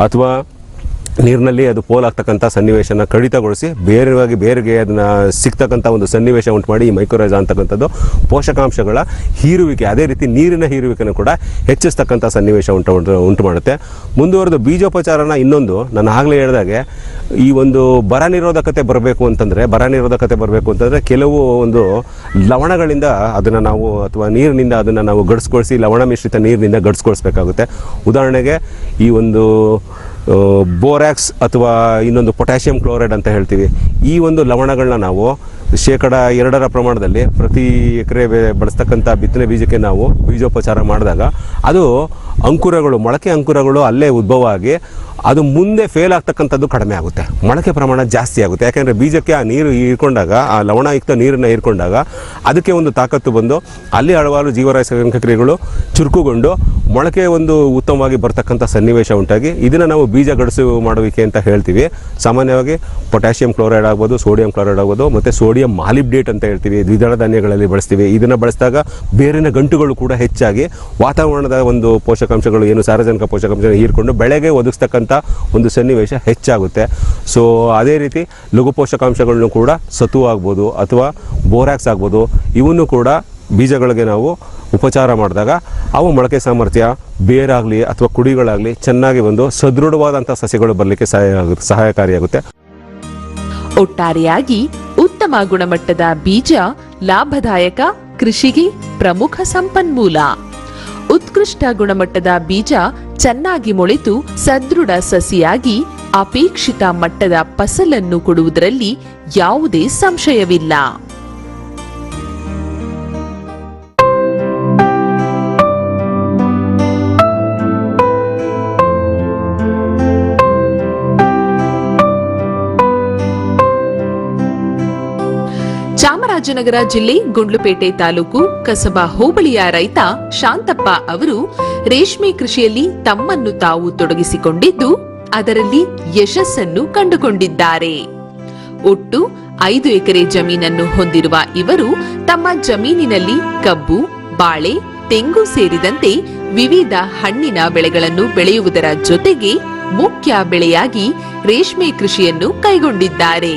ಅಥವಾ ನೀರಿನಲ್ಲಿ ಅದು ಪೋಲಾಗ್ತಕ್ಕಂಥ ಸನ್ನಿವೇಶನ ಕಡಿತಗೊಳಿಸಿ ಬೇರೆವಾಗಿ ಬೇರೆಗೆ ಅದನ್ನ ಸಿಗ್ತಕ್ಕಂಥ ಒಂದು ಸನ್ನಿವೇಶ ಉಂಟು ಮಾಡಿ ಈ ಮೈಕ್ರೋರೈಜ ಅಂತಕ್ಕಂಥದ್ದು ಪೋಷಕಾಂಶಗಳ ಹೀರುವಿಕೆ. ಅದೇ ರೀತಿ ನೀರಿನ ಹೀರುವಿಕೆಯನ್ನು ಕೂಡ ಹೆಚ್ಚಿಸ್ತಕ್ಕಂಥ ಸನ್ನಿವೇಶ ಉಂಟು ಉಂಟು ಉಂಟು ಮಾಡುತ್ತೆ. ಮುಂದುವರೆದು ಬೀಜೋಪಚಾರನ ಇನ್ನೊಂದು. ನಾನು ಆಗಲೇ ಹೇಳಿದಾಗೆ ಈ ಒಂದು ಬರ ನಿರೋಧಕತೆ ಬರಬೇಕು ಅಂತಂದರೆ, ಬರ ನಿರೋಧಕತೆ ಬರಬೇಕು ಅಂತಂದರೆ ಕೆಲವು ಒಂದು ಲವಣಗಳಿಂದ ಅದನ್ನು ನಾವು ಅಥವಾ ನೀರಿನಿಂದ ಅದನ್ನು ನಾವು ಗಡಿಸ್ಕೊಳಿಸಿ ಲವಣ ಮಿಶ್ರಿತ ನೀರಿನಿಂದ ಗಡಿಸ್ಕೊಳಿಸ್ಬೇಕಾಗುತ್ತೆ. ಉದಾಹರಣೆಗೆ ಈ ಒಂದು ಬೋರ್ಯಾಕ್ಸ್ ಅಥವಾ ಇನ್ನೊಂದು ಪೊಟ್ಯಾಷಿಯಂ ಕ್ಲೋರೈಡ್ ಅಂತ ಹೇಳ್ತೀವಿ. ಈ ಒಂದು ಲವಣಗಳನ್ನ ನಾವು ಶೇಕಡ ಎರಡರ ಪ್ರಮಾಣದಲ್ಲಿ ಪ್ರತಿ ಎಕರೆ ಬಳಸ್ತಕ್ಕಂಥ ಬಿತ್ತನೆ ಬೀಜಕ್ಕೆ ನಾವು ಬೀಜೋಪಚಾರ ಮಾಡಿದಾಗ ಅದು ಅಂಕುರಗಳು, ಮೊಳಕೆ ಅಂಕುರಗಳು ಅಲ್ಲೇ ಉದ್ಭವ ಆಗಿ ಅದು ಮುಂದೆ ಫೇಲ್ ಆಗ್ತಕ್ಕಂಥದ್ದು ಕಡಿಮೆ ಆಗುತ್ತೆ. ಮೊಳಕೆ ಪ್ರಮಾಣ ಜಾಸ್ತಿ ಆಗುತ್ತೆ. ಯಾಕೆಂದರೆ ಬೀಜಕ್ಕೆ ಆ ನೀರು ಹೀರ್ಕೊಂಡಾಗ, ಆ ಲವಣಯುಕ್ತ ನೀರನ್ನು ಹೀರ್ಕೊಂಡಾಗ ಅದಕ್ಕೆ ಒಂದು ತಾಕತ್ತು ಬಂದು ಅಲ್ಲಿ ಹಲವಾರು ಜೀವರಾಸಾಯನಿಕ ಕ್ರಿಯೆಗಳು ಚುರುಕುಗೊಂಡು ಮೊಳಕೆ ಒಂದು ಉತ್ತಮವಾಗಿ ಬರ್ತಕ್ಕಂಥ ಸನ್ನಿವೇಶ ಉಂಟಾಗಿ ಇದನ್ನು ನಾವು ಬೀಜ ಗಡಸು ಮಾಡುವಿಕೆ ಅಂತ ಹೇಳ್ತೀವಿ. ಸಾಮಾನ್ಯವಾಗಿ ಪೊಟ್ಯಾಷಿಯಂ ಕ್ಲೋರೈಡ್ ಆಗ್ಬೋದು, ಸೋಡಿಯಂ ಕ್ಲೋರೈಡ್ ಆಗ್ಬೋದು, ಮತ್ತು ಸೋಡಿಯಂ ಮಾಲಿಬ್ಡೇಟ್ ಅಂತ ಹೇಳ್ತೀವಿ, ದ್ವಿದಳ ಧಾನ್ಯಗಳಲ್ಲಿ ಬಳಸ್ತೀವಿ. ಇದನ್ನು ಬಳಸಿದಾಗ ಬೇರಿನ ಗಂಟುಗಳು ಕೂಡ ಹೆಚ್ಚಾಗಿ ವಾತಾವರಣದ ಒಂದು ಪೋಷಕಾಂಶಗಳು, ಏನು ಸಾರ್ವಜನಿಕ ಪೋಷಕಾಂಶ ಹೀರ್ಕೊಂಡು ಬೆಳೆಗೆ ಒದಗಿಸ್ತಕ್ಕಂಥ ಒಂದು ಸನ್ನಿವೇಶ ಹೆಚ್ಚಾಗುತ್ತೆ. ಸೊ ಅದೇ ರೀತಿ ಲಘು ಪೋಷಕಾಂಶಗಳನ್ನು ಕೂಡ ಸತು ಆಗ್ಬೋದು ಅಥವಾ ಬೋರಾಕ್ಸ್ ಆಗ್ಬೋದು, ಇವನ್ನು ಕೂಡ ಬೀಜಗಳಿಗೆ ನಾವು ಉಪಚಾರ ಮಾಡಿದಾಗ ಅವು ಮೊಳಕೆ ಸಾಮರ್ಥ್ಯ, ಬೇರಾಗಲಿ ಅಥವಾ ಕುಡಿಗಳಾಗಲಿ ಚೆನ್ನಾಗಿ ಒಂದು ಸದೃಢವಾದಂಥ ಸಸ್ಯಗಳು ಬರಲಿಕ್ಕೆ ಸಹಾಯ ಸಹಾಯಕಾರಿಯಾಗುತ್ತೆ. ಒಟ್ಟಾರೆಯಾಗಿ ಉತ್ತಮ ಗುಣಮಟ್ಟದ ಬೀಜ ಲಾಭದಾಯಕ, ಕೃಷಿಗೆ ಪ್ರಮುಖ ಸಂಪನ್ಮೂಲ. ಉತ್ಕೃಷ್ಟ ಗುಣಮಟ್ಟದ ಬೀಜ ಚೆನ್ನಾಗಿ ಮೊಳೆತು ಸದೃಢ ಸಸಿಯಾಗಿ ಅಪೇಕ್ಷಿತ ಮಟ್ಟದ ಫಸಲನ್ನು ಕೊಡುವುದರಲ್ಲಿ ಯಾವುದೇ ಸಂಶಯವಿಲ್ಲ. ಚಾಮರಾಜನಗರ ಜಿಲ್ಲೆ ಗುಂಡ್ಲುಪೇಟೆ ತಾಲೂಕು ಕಸಬಾ ಹೋಬಳಿಯ ರೈತ ಶಾಂತಪ್ಪ ಅವರು ರೇಷ್ಮೆ ಕೃಷಿಯಲ್ಲಿ ತಮ್ಮನ್ನು ತಾವು ತೊಡಗಿಸಿಕೊಂಡಿದ್ದು, ಅದರಲ್ಲಿ ಯಶಸ್ಸನ್ನು ಕಂಡುಕೊಂಡಿದ್ದಾರೆ. ಒಟ್ಟು ಐದು ಎಕರೆ ಜಮೀನನ್ನು ಹೊಂದಿರುವ ಇವರು ತಮ್ಮ ಜಮೀನಿನಲ್ಲಿ ಕಬ್ಬು, ಬಾಳೆ, ತೆಂಗು ಸೇರಿದಂತೆ ವಿವಿಧ ಹಣ್ಣಿನ ಬೆಳೆಗಳನ್ನು ಬೆಳೆಯುವುದರ ಜೊತೆಗೆ ಮುಖ್ಯ ಬೆಳೆಯಾಗಿ ರೇಷ್ಮೆ ಕೃಷಿಯನ್ನು ಕೈಗೊಂಡಿದ್ದಾರೆ.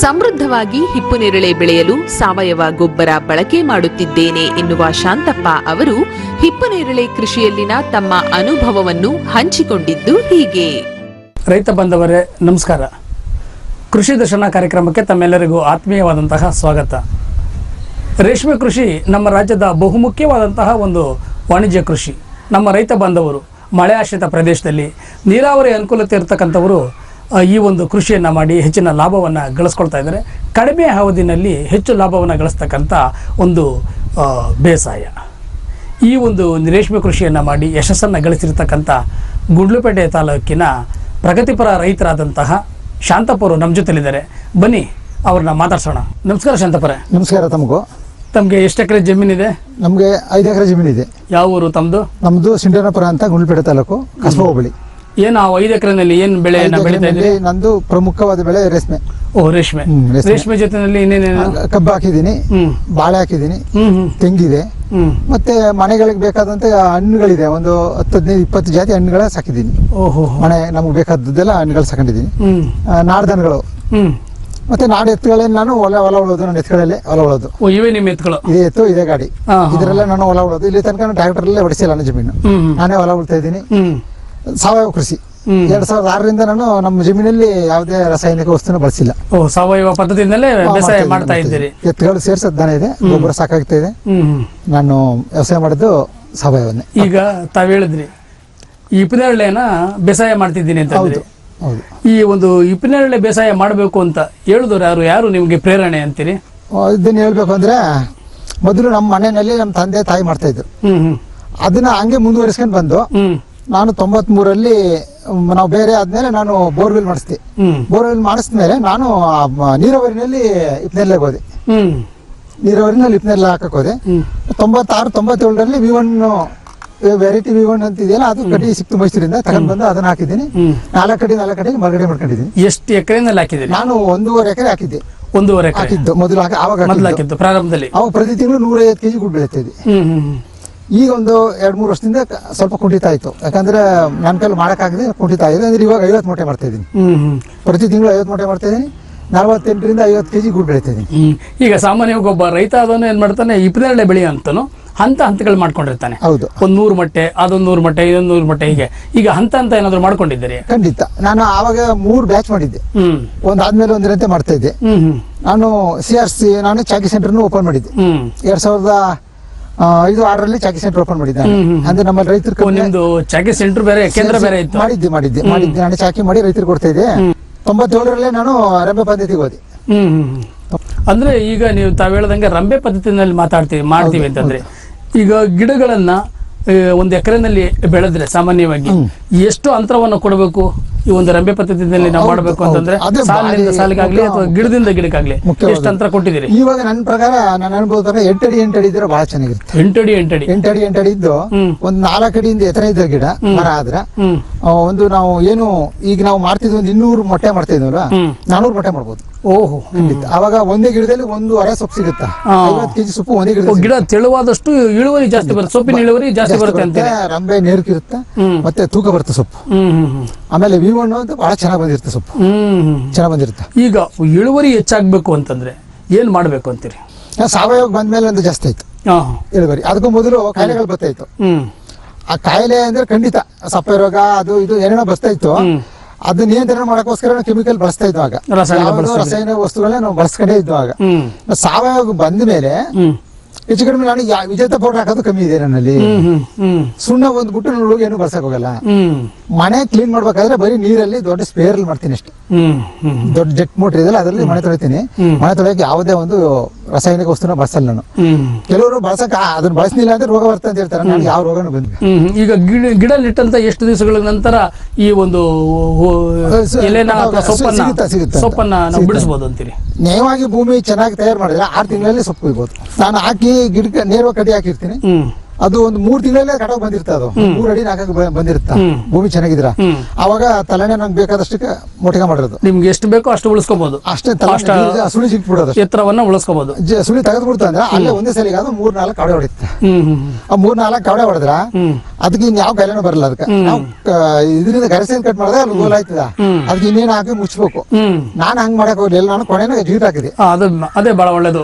ಸಮೃದ್ಧವಾಗಿ ಹಿಪ್ಪುನೇರಳೆ ಬೆಳೆಯಲು ಸಾವಯವ ಗೊಬ್ಬರ ಬಳಕೆ ಮಾಡುತ್ತಿದ್ದೇನೆ ಎನ್ನುವ ಶಾಂತಪ್ಪ ಅವರು ಹಿಪ್ಪುನೇರಳೆ ಕೃಷಿಯಲ್ಲಿನ ತಮ್ಮ ಅನುಭವವನ್ನು ಹಂಚಿಕೊಂಡಿದ್ದು ಹೀಗೆ. ರೈತ ಬಾಂಧವರೇ, ನಮಸ್ಕಾರ. ಕೃಷಿ ದರ್ಶನ ಕಾರ್ಯಕ್ರಮಕ್ಕೆ ತಮ್ಮೆಲ್ಲರಿಗೂ ಆತ್ಮೀಯವಾದಂತಹ ಸ್ವಾಗತ. ರೇಷ್ಮೆ ಕೃಷಿ ನಮ್ಮ ರಾಜ್ಯದ ಬಹುಮುಖ್ಯವಾದಂತಹ ಒಂದು ವಾಣಿಜ್ಯ ಕೃಷಿ. ನಮ್ಮ ರೈತ ಬಾಂಧವರು ಮಳೆ ಆಶ್ರಿತ ಪ್ರದೇಶದಲ್ಲಿ ನೀರಾವರಿ ಅನುಕೂಲತೆ ಇರತಕ್ಕಂಥವರು ಈ ಒಂದು ಕೃಷಿಯನ್ನು ಮಾಡಿ ಹೆಚ್ಚಿನ ಲಾಭವನ್ನು ಗಳಿಸ್ಕೊಳ್ತಾ ಇದ್ದಾರೆ. ಕಡಿಮೆ ಅವಧಿನಲ್ಲಿ ಹೆಚ್ಚು ಲಾಭವನ್ನು ಗಳಿಸ್ತಕ್ಕಂಥ ಒಂದು ಬೇಸಾಯ. ಈ ಒಂದು ರೇಷ್ಮೆ ಕೃಷಿಯನ್ನು ಮಾಡಿ ಯಶಸ್ಸನ್ನು ಗಳಿಸಿರ್ತಕ್ಕಂಥ ಗುಂಡ್ಲುಪೇಟೆ ತಾಲೂಕಿನ ಪ್ರಗತಿಪರ ರೈತರಾದಂತಹ ಶಾಂತಪುರು ನಮ್ಮ ಜೊತೆಲಿದ್ದಾರೆ. ಬನ್ನಿ ಅವ್ರನ್ನ ಮಾತಾಡ್ಸೋಣ. ನಮಸ್ಕಾರ ಶಾಂತಪುರ. ನಮಸ್ಕಾರ ತಮಗೂ. ತಮಗೆ ಎಷ್ಟು ಎಕರೆ ಜಮೀನಿದೆ ನಮಗೆ ಐದು ಎಕರೆ ಜಮೀನಿದೆ ಯಾವ ಊರು ತಮ್ಮದು ನಮ್ಮದು ಸಿಂಡನಪುರ ಅಂತ ಗುಂಡ್ಲುಪೇಟೆ ತಾಲೂಕು ಕಸಬಾ ಹೋಬಳಿ. ಏನು ಆ ಐದು ಎಕರೆನಲ್ಲಿ ಏನು ಬೆಳೆಯನ್ನು ಐದು ಬೆಳೀತಾ ಇದ್ದೀರಿ? ನಂದು ಪ್ರಮುಖವಾದ ಬೆಳೆ ರೇಷ್ಮೆ. ಓ ರೇಷ್ಮೆ. ರೇಷ್ಮೆ. ರೇಷ್ಮೆ ಜೊತೆನಲ್ಲಿ ಇನ್ನೇನೇನು? ಕಬ್ಬು ಹಾಕಿದ್ದೀನಿ ಹ್ಮ್. ಬಾಳೆ ಹಾಕಿದ್ದೀನಿ ಹ್ಮ್ ಹ್ಮ್. ತೆಂಗಿದೆ. ಹ್ಮ್. ಮತ್ತೆ ಮನೆಗಳಿಗೆ ಬೇಕಾದಂತ ಹಣ್ಣುಗಳಿದೆ. ಒಂದು ಹತ್ತು ಹದಿನೈದು ಇಪ್ಪತ್ತು ಜಾತಿ ಹಣ್ಣುಗಳ ಸಾಕಿದ್ದೀನಿ. ಓಹೋ. ಮನೆ ನಮ್ಗೆ ಬೇಕಾದದ್ದೆಲ್ಲ ಹಣ್ಣುಗಳು ಸಾಕೊಂಡಿದ್ದೀನಿ. ಹ್ಮ್. ಆ, ನಾಡ್ದನಗಳು. ಹ್ಮ್. ಮತ್ತೆ ನಾಡ ಎತ್ತುಗಳೇ ನಾನು ಹೊಲ ಹೊಲ ಉಳೋದು. ನನ್ನ ಎತ್ತುಗಳಲ್ಲೇ ಹೊಲ ಉಳೋದು. ಓ ಇವೇ ನಿಮ್ಮ ಎತ್ತುಗಳು? ಇದೇ ಎತ್ತು ಇದೇ ಗಾಡಿ. ಹಾ, ಹಾ. ಇದರಲ್ಲೇ ನಾನು ಹೊಲ ಉಳೋದು. ಇಲ್ಲಿ ತನಕ ಟ್ರ್ಯಾಕ್ಟರ್ಲ್ಲೇ ಹೊಡಿಸಿಲ್ಲ ನನ್ನ ಜಮೀನು. ಹ್ಮ್ ಹ್ಮ್. ನಾನೇ ಹೊಲ ಉಳ್ತಾ ಇದ್ದೀನಿ. ಹ್ಮ್. ಸಾವಯವ ಕೃಷಿ. ಎರಡ್ ಸಾವಿರದ ಆರರಿಂದ ನಾನು ನಮ್ಮ ಜಮೀನಲ್ಲಿ ಯಾವುದೇ ರಾಸಾಯನಿಕ ವಸ್ತುನ ಬಳಸಿಲ್ಲ. ಓ ಸಾವಯವ ಪದ್ಧತಿಯಿಂದಲೇ ಬೇಸಾಯ ಮಾಡ್ತಾ ಇದ್ದೀರಿ. ಎತ್ತುಗಳು ಸೇರ್ಸದ್ ದನ ಇದೆ ಗೊಬ್ಬರ ಸಾಕಾಗ್ತಾ ಇದೆ. ನಾನು ವ್ಯವಸಾಯ ಮಾಡಿದ್ದು ಸಾವಯವನ್ನೇ. ಈಗ ತಾವ್ ಹೇಳಿದ್ರಿ ಈ ಇಪ್ಪನೇರಳೆನ ಬೇಸಾಯ ಮಾಡ್ತಿದ್ದೀನಿ ಅಂತ ಹೌದು ಹೌದು. ಈ ಒಂದು ಇಪ್ಪನೇರಳೆ ಬೇಸಾಯ ಮಾಡಬೇಕು ಅಂತ ಹೇಳಿದ್ರು ಯಾರು ಯಾರು ನಿಮಗೆ ಪ್ರೇರಣೆ ಅಂತೀರಿ? ಇದನ್ನ ಹೇಳ್ಬೇಕು ಅಂದ್ರೆ ಮೊದಲು ನಮ್ಮ ಮನೆಯಲ್ಲಿ ನಮ್ಮ ತಂದೆ ತಾಯಿ ಮಾಡ್ತಾ ಇದ್ರು. ಅದನ್ನ ಹಂಗೆ ಮುಂದುವರಿಸ್ಕೊಂಡು ಬಂದು ನಾನು ತೊಂಬತ್ ಮೂರಲ್ಲಿ ನಾವು ಬೇರೆ ಆದ್ಮೇಲೆ ನಾನು ಬೋರ್ವೆಲ್ ಮಾಡಿಸ್ತಿ ಬೋರ್ವೆಲ್ ಮಾಡಿಸ್ಮೇಲೆ ನಾನು ನೀರಾವರಿನಲ್ಲಿ ಇಪ್ನೆಲ್ಲೇ ಹೋದೆ. ನೀರಾವರಿನಲ್ಲಿ ಇಪ್ನೆಲ್ಲ ಹಾಕಕ್ ಹೋದೆ. ತೊಂಬತ್ತಾರು ತೊಂಬತ್ತೇಳರಲ್ಲಿ V one variety V one ಅಂತ ಇದೆಯಲ್ಲ ಅದು ಕಡಿ ಸಿಕ್ತು ಮೈಸೂರಿಂದ ತಗೊಂಡ್ ಬಂದು ಅದನ್ನ ಹಾಕಿದ್ದೀನಿ. ನಾಲ್ಕು ಕಡೆ ನಾಲ್ಕು ಕಡೆ ಮರಗಡೆ ಮಾಡ್ಕೊಂಡಿದ್ದೀನಿ. ಎಷ್ಟು ಎಕರೆನಲ್ಲಿ ಹಾಕಿದ್ದೀನಿ ನಾನು ಒಂದೂವರೆ ಎಕರೆ ಹಾಕಿದ್ದೆ. ಒಂದೂವರೆ ಹಾಕಿದ್ದು ಮೊದಲು ಆವಾಗ ಮೊದಲು ಹಾಕಿದ್ದು. ಪ್ರಾರಂಭದಲ್ಲಿ. ಅವಾಗ ಪ್ರತಿ ತಿಂಗಳು ನೂರೈವತ್ತು ಕೆಜಿ ಗುಡ್ ಬೆಳೀತಾ ಹ್ಮ್ ಹ್ಮ್ ಹ್ಮ್. ಈಗ ಒಂದು ಎರಡ್ ಮೂರು ವರ್ಷದಿಂದ ಸ್ವಲ್ಪ ಕುಂಠಿತ ಆಯ್ತು. ಯಾಕಂದ್ರೆ ನನ್ನ ಕೈಲಿ ಮಾಡೋಕ್ಕಾಗದೆ ಕುಂಠಿತ ಆಗಿದೆ. ಅಂದ್ರೆ ಇವಾಗ ಐವತ್ತು ಮೂಟೆ ಮಾಡ್ತಾ ಇದ್ದೀನಿ. ಪ್ರತಿ ತಿಂಗಳು ಐವತ್ತು ಮೂಟೆ ಮಾಡ್ತಾ ಇದ್ದೀನಿ. ನಲವತ್ತೆಂಟರಿಂದ ಐವತ್ತು ಕೆಜಿ ಗೂಡು ಬೆಳಿತಾ ಇದ್ದೀನಿ ಈಗ ಸಾಮಾನ್ಯವಾಗಿ ಒಬ್ಬ ರೈತ ಅದನ್ನು ಏನ್ ಮಾಡ್ತಾನೆ? ಇಪ್ಪತ್ತೆರಡೇ ಬೆಳೆ ಅಂತಾನು ಹಂತ ಹಂತಗಳು ಮಾಡ್ಕೊಂಡಿರ್ತಾನೆ. ಹೌದು. ಒಂದ್ ನೂರು ಮಟ್ಟೆ ಅದೊಂದು ನೂರು ಮಟ್ಟೆ ಇದೊಂದ್ ನೂರು ಮಟ್ಟೆ ಹೀಗೆ. ಈಗ ಹಂತ ಹಂತ ಏನಾದ್ರು ಮಾಡ್ಕೊಂಡಿದ್ದೀರಿ? ಖಂಡಿತ. ನಾನು ಆವಾಗ ಮೂರು ಬ್ಯಾಚ್ ಮಾಡಿದ್ದೆ. ಒಂದಾದ್ಮೇಲೆ ಒಂದಿರಂತೆ ಮಾಡ್ತಾ ಇದ್ದೆ. ನಾನು ಸಿ ಆರ್ ಸಿ ನಾನು ಚಾಕಿ ಸೆಂಟರ್ನು ಓಪನ್ ಮಾಡಿದ್ದೆ. ಎರಡ್ ಸಾವಿರದ ಐದು ಆರರಲ್ಲಿ ಚಾಕಿ ಸೆಂಟರ್ ಓಪನ್ ಮಾಡಿದ್ದೆ ನಾನು. ಹ್ಮ್, ಹ್ಮ್. ಅಂದ್ರೆ ನಮ್ಮ ರೈತರು ನಿಮ್ದು ಚಾಕಿ ಸೆಂಟರ್ ಬೇರೆ ಕೇಂದ್ರ ಬೇರೆ ಇತ್ತು. ಮಾಡಿದ್ದೆ ಮಾಡಿದ್ದೆ ಮಾಡಿದ್ದೆ. ನಾನು ಚಾಕಿ ಮಾಡಿ ರೈತರು ಕೊಡ್ತಾ ಇದ್ದೆ. ತೊಂಬತ್ತೇಳರಲ್ಲೇ ನಾನು ರಂಬೆ ಪದ್ಧತಿಗೆ ಹೋದೆ. ಅಂದ್ರೆ ಈಗ ನೀವು ತಾವ್ ಹೇಳ್ದಂಗೆ ರಂಬೆ ಪದ್ಧತಿನಲ್ಲಿ ಮಾತಾಡ್ತೀವಿ ಮಾಡ್ತೀವಿ ಅಂತಂದ್ರೆ. ಈಗ ಗಿಡಗಳನ್ನ ಒಂದು ಎಕರೆನಲ್ಲಿ ಬೆಳೆದ್ರೆ ಸಾಮಾನ್ಯವಾಗಿ ಎಷ್ಟು ಅಂತರವನ್ನು ಕೊಡಬೇಕು? ಈ ಒಂದು ರಂಬೆ ಪದ್ಧತಿಯಲ್ಲಿ ನಾವು ಮಾಡಬೇಕು ಅಂತಂದ್ರೆ ಸಾಲಿನಿಂದ ಸಾಲಿಗಾಗ್ಲಿ ಅಥವಾ ಗಿಡದಿಂದ ಗಿಡಕ್ಕಾಗ್ಲಿ ಎಷ್ಟು ಅಂತರ ಕೊಟ್ಟಿದ್ದೀರಿ? ಇವಾಗ ನನ್ನ ಪ್ರಕಾರ ನನ್ನ ಅನುಭವ ಪ್ರಕಾರ ಎಂಟಡಿ ಎಂಟಡಿ ಇದ್ರೆ ಬಹಳ ಚೆನ್ನಾಗಿರುತ್ತೆ. ಎಂಟಡಿ ಎಂಟಡಿ ಎಂಟಡಿ ಎಂಟಡಿ ಇದ್ದು. ಒಂದ್ ನಾಲ್ಕು ಅಡಿಯಿಂದ ಎತ್ತರ ಇದ್ದ ಗಿಡ ಮರ ಆದ್ರ ಒಂದು ನಾವು ಏನು ಈಗ ನಾವು ಮಾಡ್ತಿದ್ವಿ ಒಂದು ಇನ್ನೂರು ಮೊಟ್ಟೆ ಮಾಡ್ತಾ ಇದ್ವಲ್ಲ ಹ್ಮ್. ನಾನೂರು ಮೊಟ್ಟೆ ಮಾಡ್ಬೋದು. ಓಹೋ. ಖಂಡಿತ. ಅವಾಗ ಒಂದೇ ಗಿಡದಲ್ಲಿ ಒಂದು ಅರೆ ಸೊಪ್ಪು ಸಿಗುತ್ತಾ. ಐವತ್ತು ಕೆಜಿ ಸೊಪ್ಪು ಒಂದೇ ಗಿಡ ಗಿಡ ತೆಳುವಾದಷ್ಟು ಇಳುವರಿ ಜಾಸ್ತಿ ಬರುತ್ತೆ. ಸೊಪ್ಪಿನ ಇಳುವರಿ ಜಾಸ್ತಿ ಬರುತ್ತೆ ರಂಬೆ ನೇರ್ಕಿರುತ್ತೆ. ಮತ್ತೆ ತೂಕ ಬರುತ್ತೆ ಸೊಪ್ಪು. ಆಮೇಲೆ ವಿ ಒನ್ ಅಂತ ಬಹಳ ಚೆನ್ನಾಗಿ ಬಂದಿರುತ್ತೆ ಸೊಪ್ಪು. ಚೆನ್ನಾಗಿ ಬಂದಿರುತ್ತೆ. ಈಗ ಇಳುವರಿ ಹೆಚ್ಚಾಗಬೇಕು ಅಂತಂದ್ರೆ ಏನ್ ಮಾಡ್ಬೇಕು ಅಂತೀರಿ? ಸಾವಯವ ಬಂದ್ಮೇಲೆ ಒಂದು ಜಾಸ್ತಿ ಆಯ್ತು. ಇಳುವರಿ. ಅದಕ್ಕೂ ಮೊದಲು ಕಾಯಿಲೆಗಳು ಬರ್ತಾ ಇತ್ತು. ಆ ಕಾಯಿಲೆ ಅಂದ್ರೆ ಖಂಡಿತ ಸಪ್ಪೆ ರೋಗ ಅದು ಇದು ಏನೇನೋ ಬರ್ತಾ ಇತ್ತು. ಅದನ್ನ ಅದು ನಿಯಂತ್ರಣ ಮಾಡಕ್ಕೋಸ್ಕರ ನಾವು ಕೆಮಿಕಲ್ ಬಳಸ್ತಾ ಇದ್ವಾಗ ರಾಸಾಯನಿಕ. ರಾಸಾಯನಿಕ ವಸ್ತುಗಳನ್ನ ನಾವು ಬಳಸ್ಕೊಂಡೇ ಇದ್ವಾಗ ಸಾವಯವ ಬಂದ ಮೇಲೆ ಹ್ಮ್. ಹೆಚ್ಚು ಕಡಿಮೆ ನಾನು ಯಾ- ವಿಜೇತ ಪೌಡರ್ ಹಾಕೋದು ಕಮ್ಮಿ ಇದೆ ನನ್ನಲ್ಲಿ. ಸುಣ್ಣ ಒಂದ್ ನಾನು ನೋಡೋಗಿ ಏನು ಬರ್ಸಕ್ ಹೋಗಲ್ಲ. ಮನೆ ಕ್ಲೀನ್ ಮಾಡ್ಬೇಕಾದ್ರೆ ಬರೀ ನೀರಲ್ಲಿ ದೊಡ್ಡ ಸ್ಪೇರ್ ಮಾಡ್ತೀನಿ ಅಷ್ಟೇ. ದೊಡ್ಡ ಜೆಟ್ ಮೋಟರ್ ಇದೆಲ್ಲ ಅದರಲ್ಲಿ ಮನೆ ತೊಳಿತೀನಿ. ಮನೆ ತೊಳೆಯಕ್ಕೆ ಯಾವುದೇ ಒಂದು ರಾಸಾಯನಿಕ ವಸ್ತುನ ಬಳಸಲ್ಲ ನಾನು. ಕೆಲವರು ಬಳಸಕ್ ಅದನ್ನ ಬಳಸಲಿಲ್ಲ ಅಂದ್ರೆ ರೋಗ ಬರ್ತದೆ ಅಂತ ಹೇಳ್ತಾರೆ. ನಾನು ಯಾವ ರೋಗನೂ ಬಂದಿಲ್ಲ. ಈಗ ಗಿಡ ನೆಟ್ಟಂತ ಎಷ್ಟು ದಿವಸಗಳ ನಂತರ ಈ ಒಂದು ಸೊಪ್ಪನ್ನ. ಬಿಡಿಸ್ಬೋದು ಅಂತೀರಿ? ನೇವಾಗಿ ಭೂಮಿ ಚೆನ್ನಾಗಿ ತಯಾರು ಮಾಡಿದ್ರೆ ಆರು ತಿಂಗಳಲ್ಲಿ ಸೊಪ್ಪು ಕೊಯ್ಬೋದು ನಾನು ಹಾಕಿ ಗಿಡಕ್ಕೆ ನೇರವಾಗಿ ಕಡಿ ಹಾಕಿರ್ತೀನಿ. ಅದು ಒಂದು ಮೂರ್ ತಿಂಗಳಲ್ಲೇ ಕಟಾವ್ ಬಂದಿರ್ತ ಅದು. ಮೂರ್ ಅಡಿ ನಾಲ್ಕು ಬಂದಿರುತ್ತ? ಭೂಮಿ ಚೆನ್ನಾಗಿದ್ರ ಅವಾಗ ತಲೆನೇ ನಂಗೆ ಬೇಕಾದಷ್ಟಕ್ಕೆ ಮೊಟಕ ಮಾಡಿರೋದು ನಿಮ್ಗೆ ಎಷ್ಟು ಬೇಕೋ ಅಷ್ಟು ಉಳಿಸ್ಕೋಬಹುದು ಅಷ್ಟೇ ತಲೆ ಸುಳಿ ಸಿಕ್ಬಿಡೋದು. ಎತ್ತರವನ್ನ ಉಳಿಸ್ಕೋಬಹುದು ಸುಳಿ ತೆಗೆದು ಬಿಡ್ತ ಅಂದ್ರೆ ಅಲ್ಲೇ ಒಂದೇ ಸಲಿಗೆ ಅದು ಮೂರ್ ನಾಲ್ಕು ಕವಡೆ ಹೊಡಿತ್ತೆ ಆ ಮೂರ್ ನಾಲ್ಕು ಕವಡೆ ಹೊಡೆದ್ರ ಅದಕ್ಕೆ ಇನ್ ಯಾವ ಕಾಯಿಲೆನೂ ಬರಲ್ಲ ಅದಕ್ಕೆ. ನಾವು ಇದರಿಂದ ಗರಸೆನ್ ಕಟ್ ಮಾಡಿದ್ರೆ ಅಲ್ಲಿ ಗೋಲ್ ಆಯ್ತದ. ಅದಕ್ಕೆ ಇನ್ನೇನು ಹಾಕಿ ಮುಚ್ಚಬೇಕು ನಾನು ಹಂಗ್ ಮಾಡಕ್ ಹೋಗ್ಲಿಲ್ಲ ನಾನು ಕೊನೆನ ಜೀಟ್ ಹಾಕಿದೆ. ಅದೇ ಬಹಳ ಒಳ್ಳೇದು.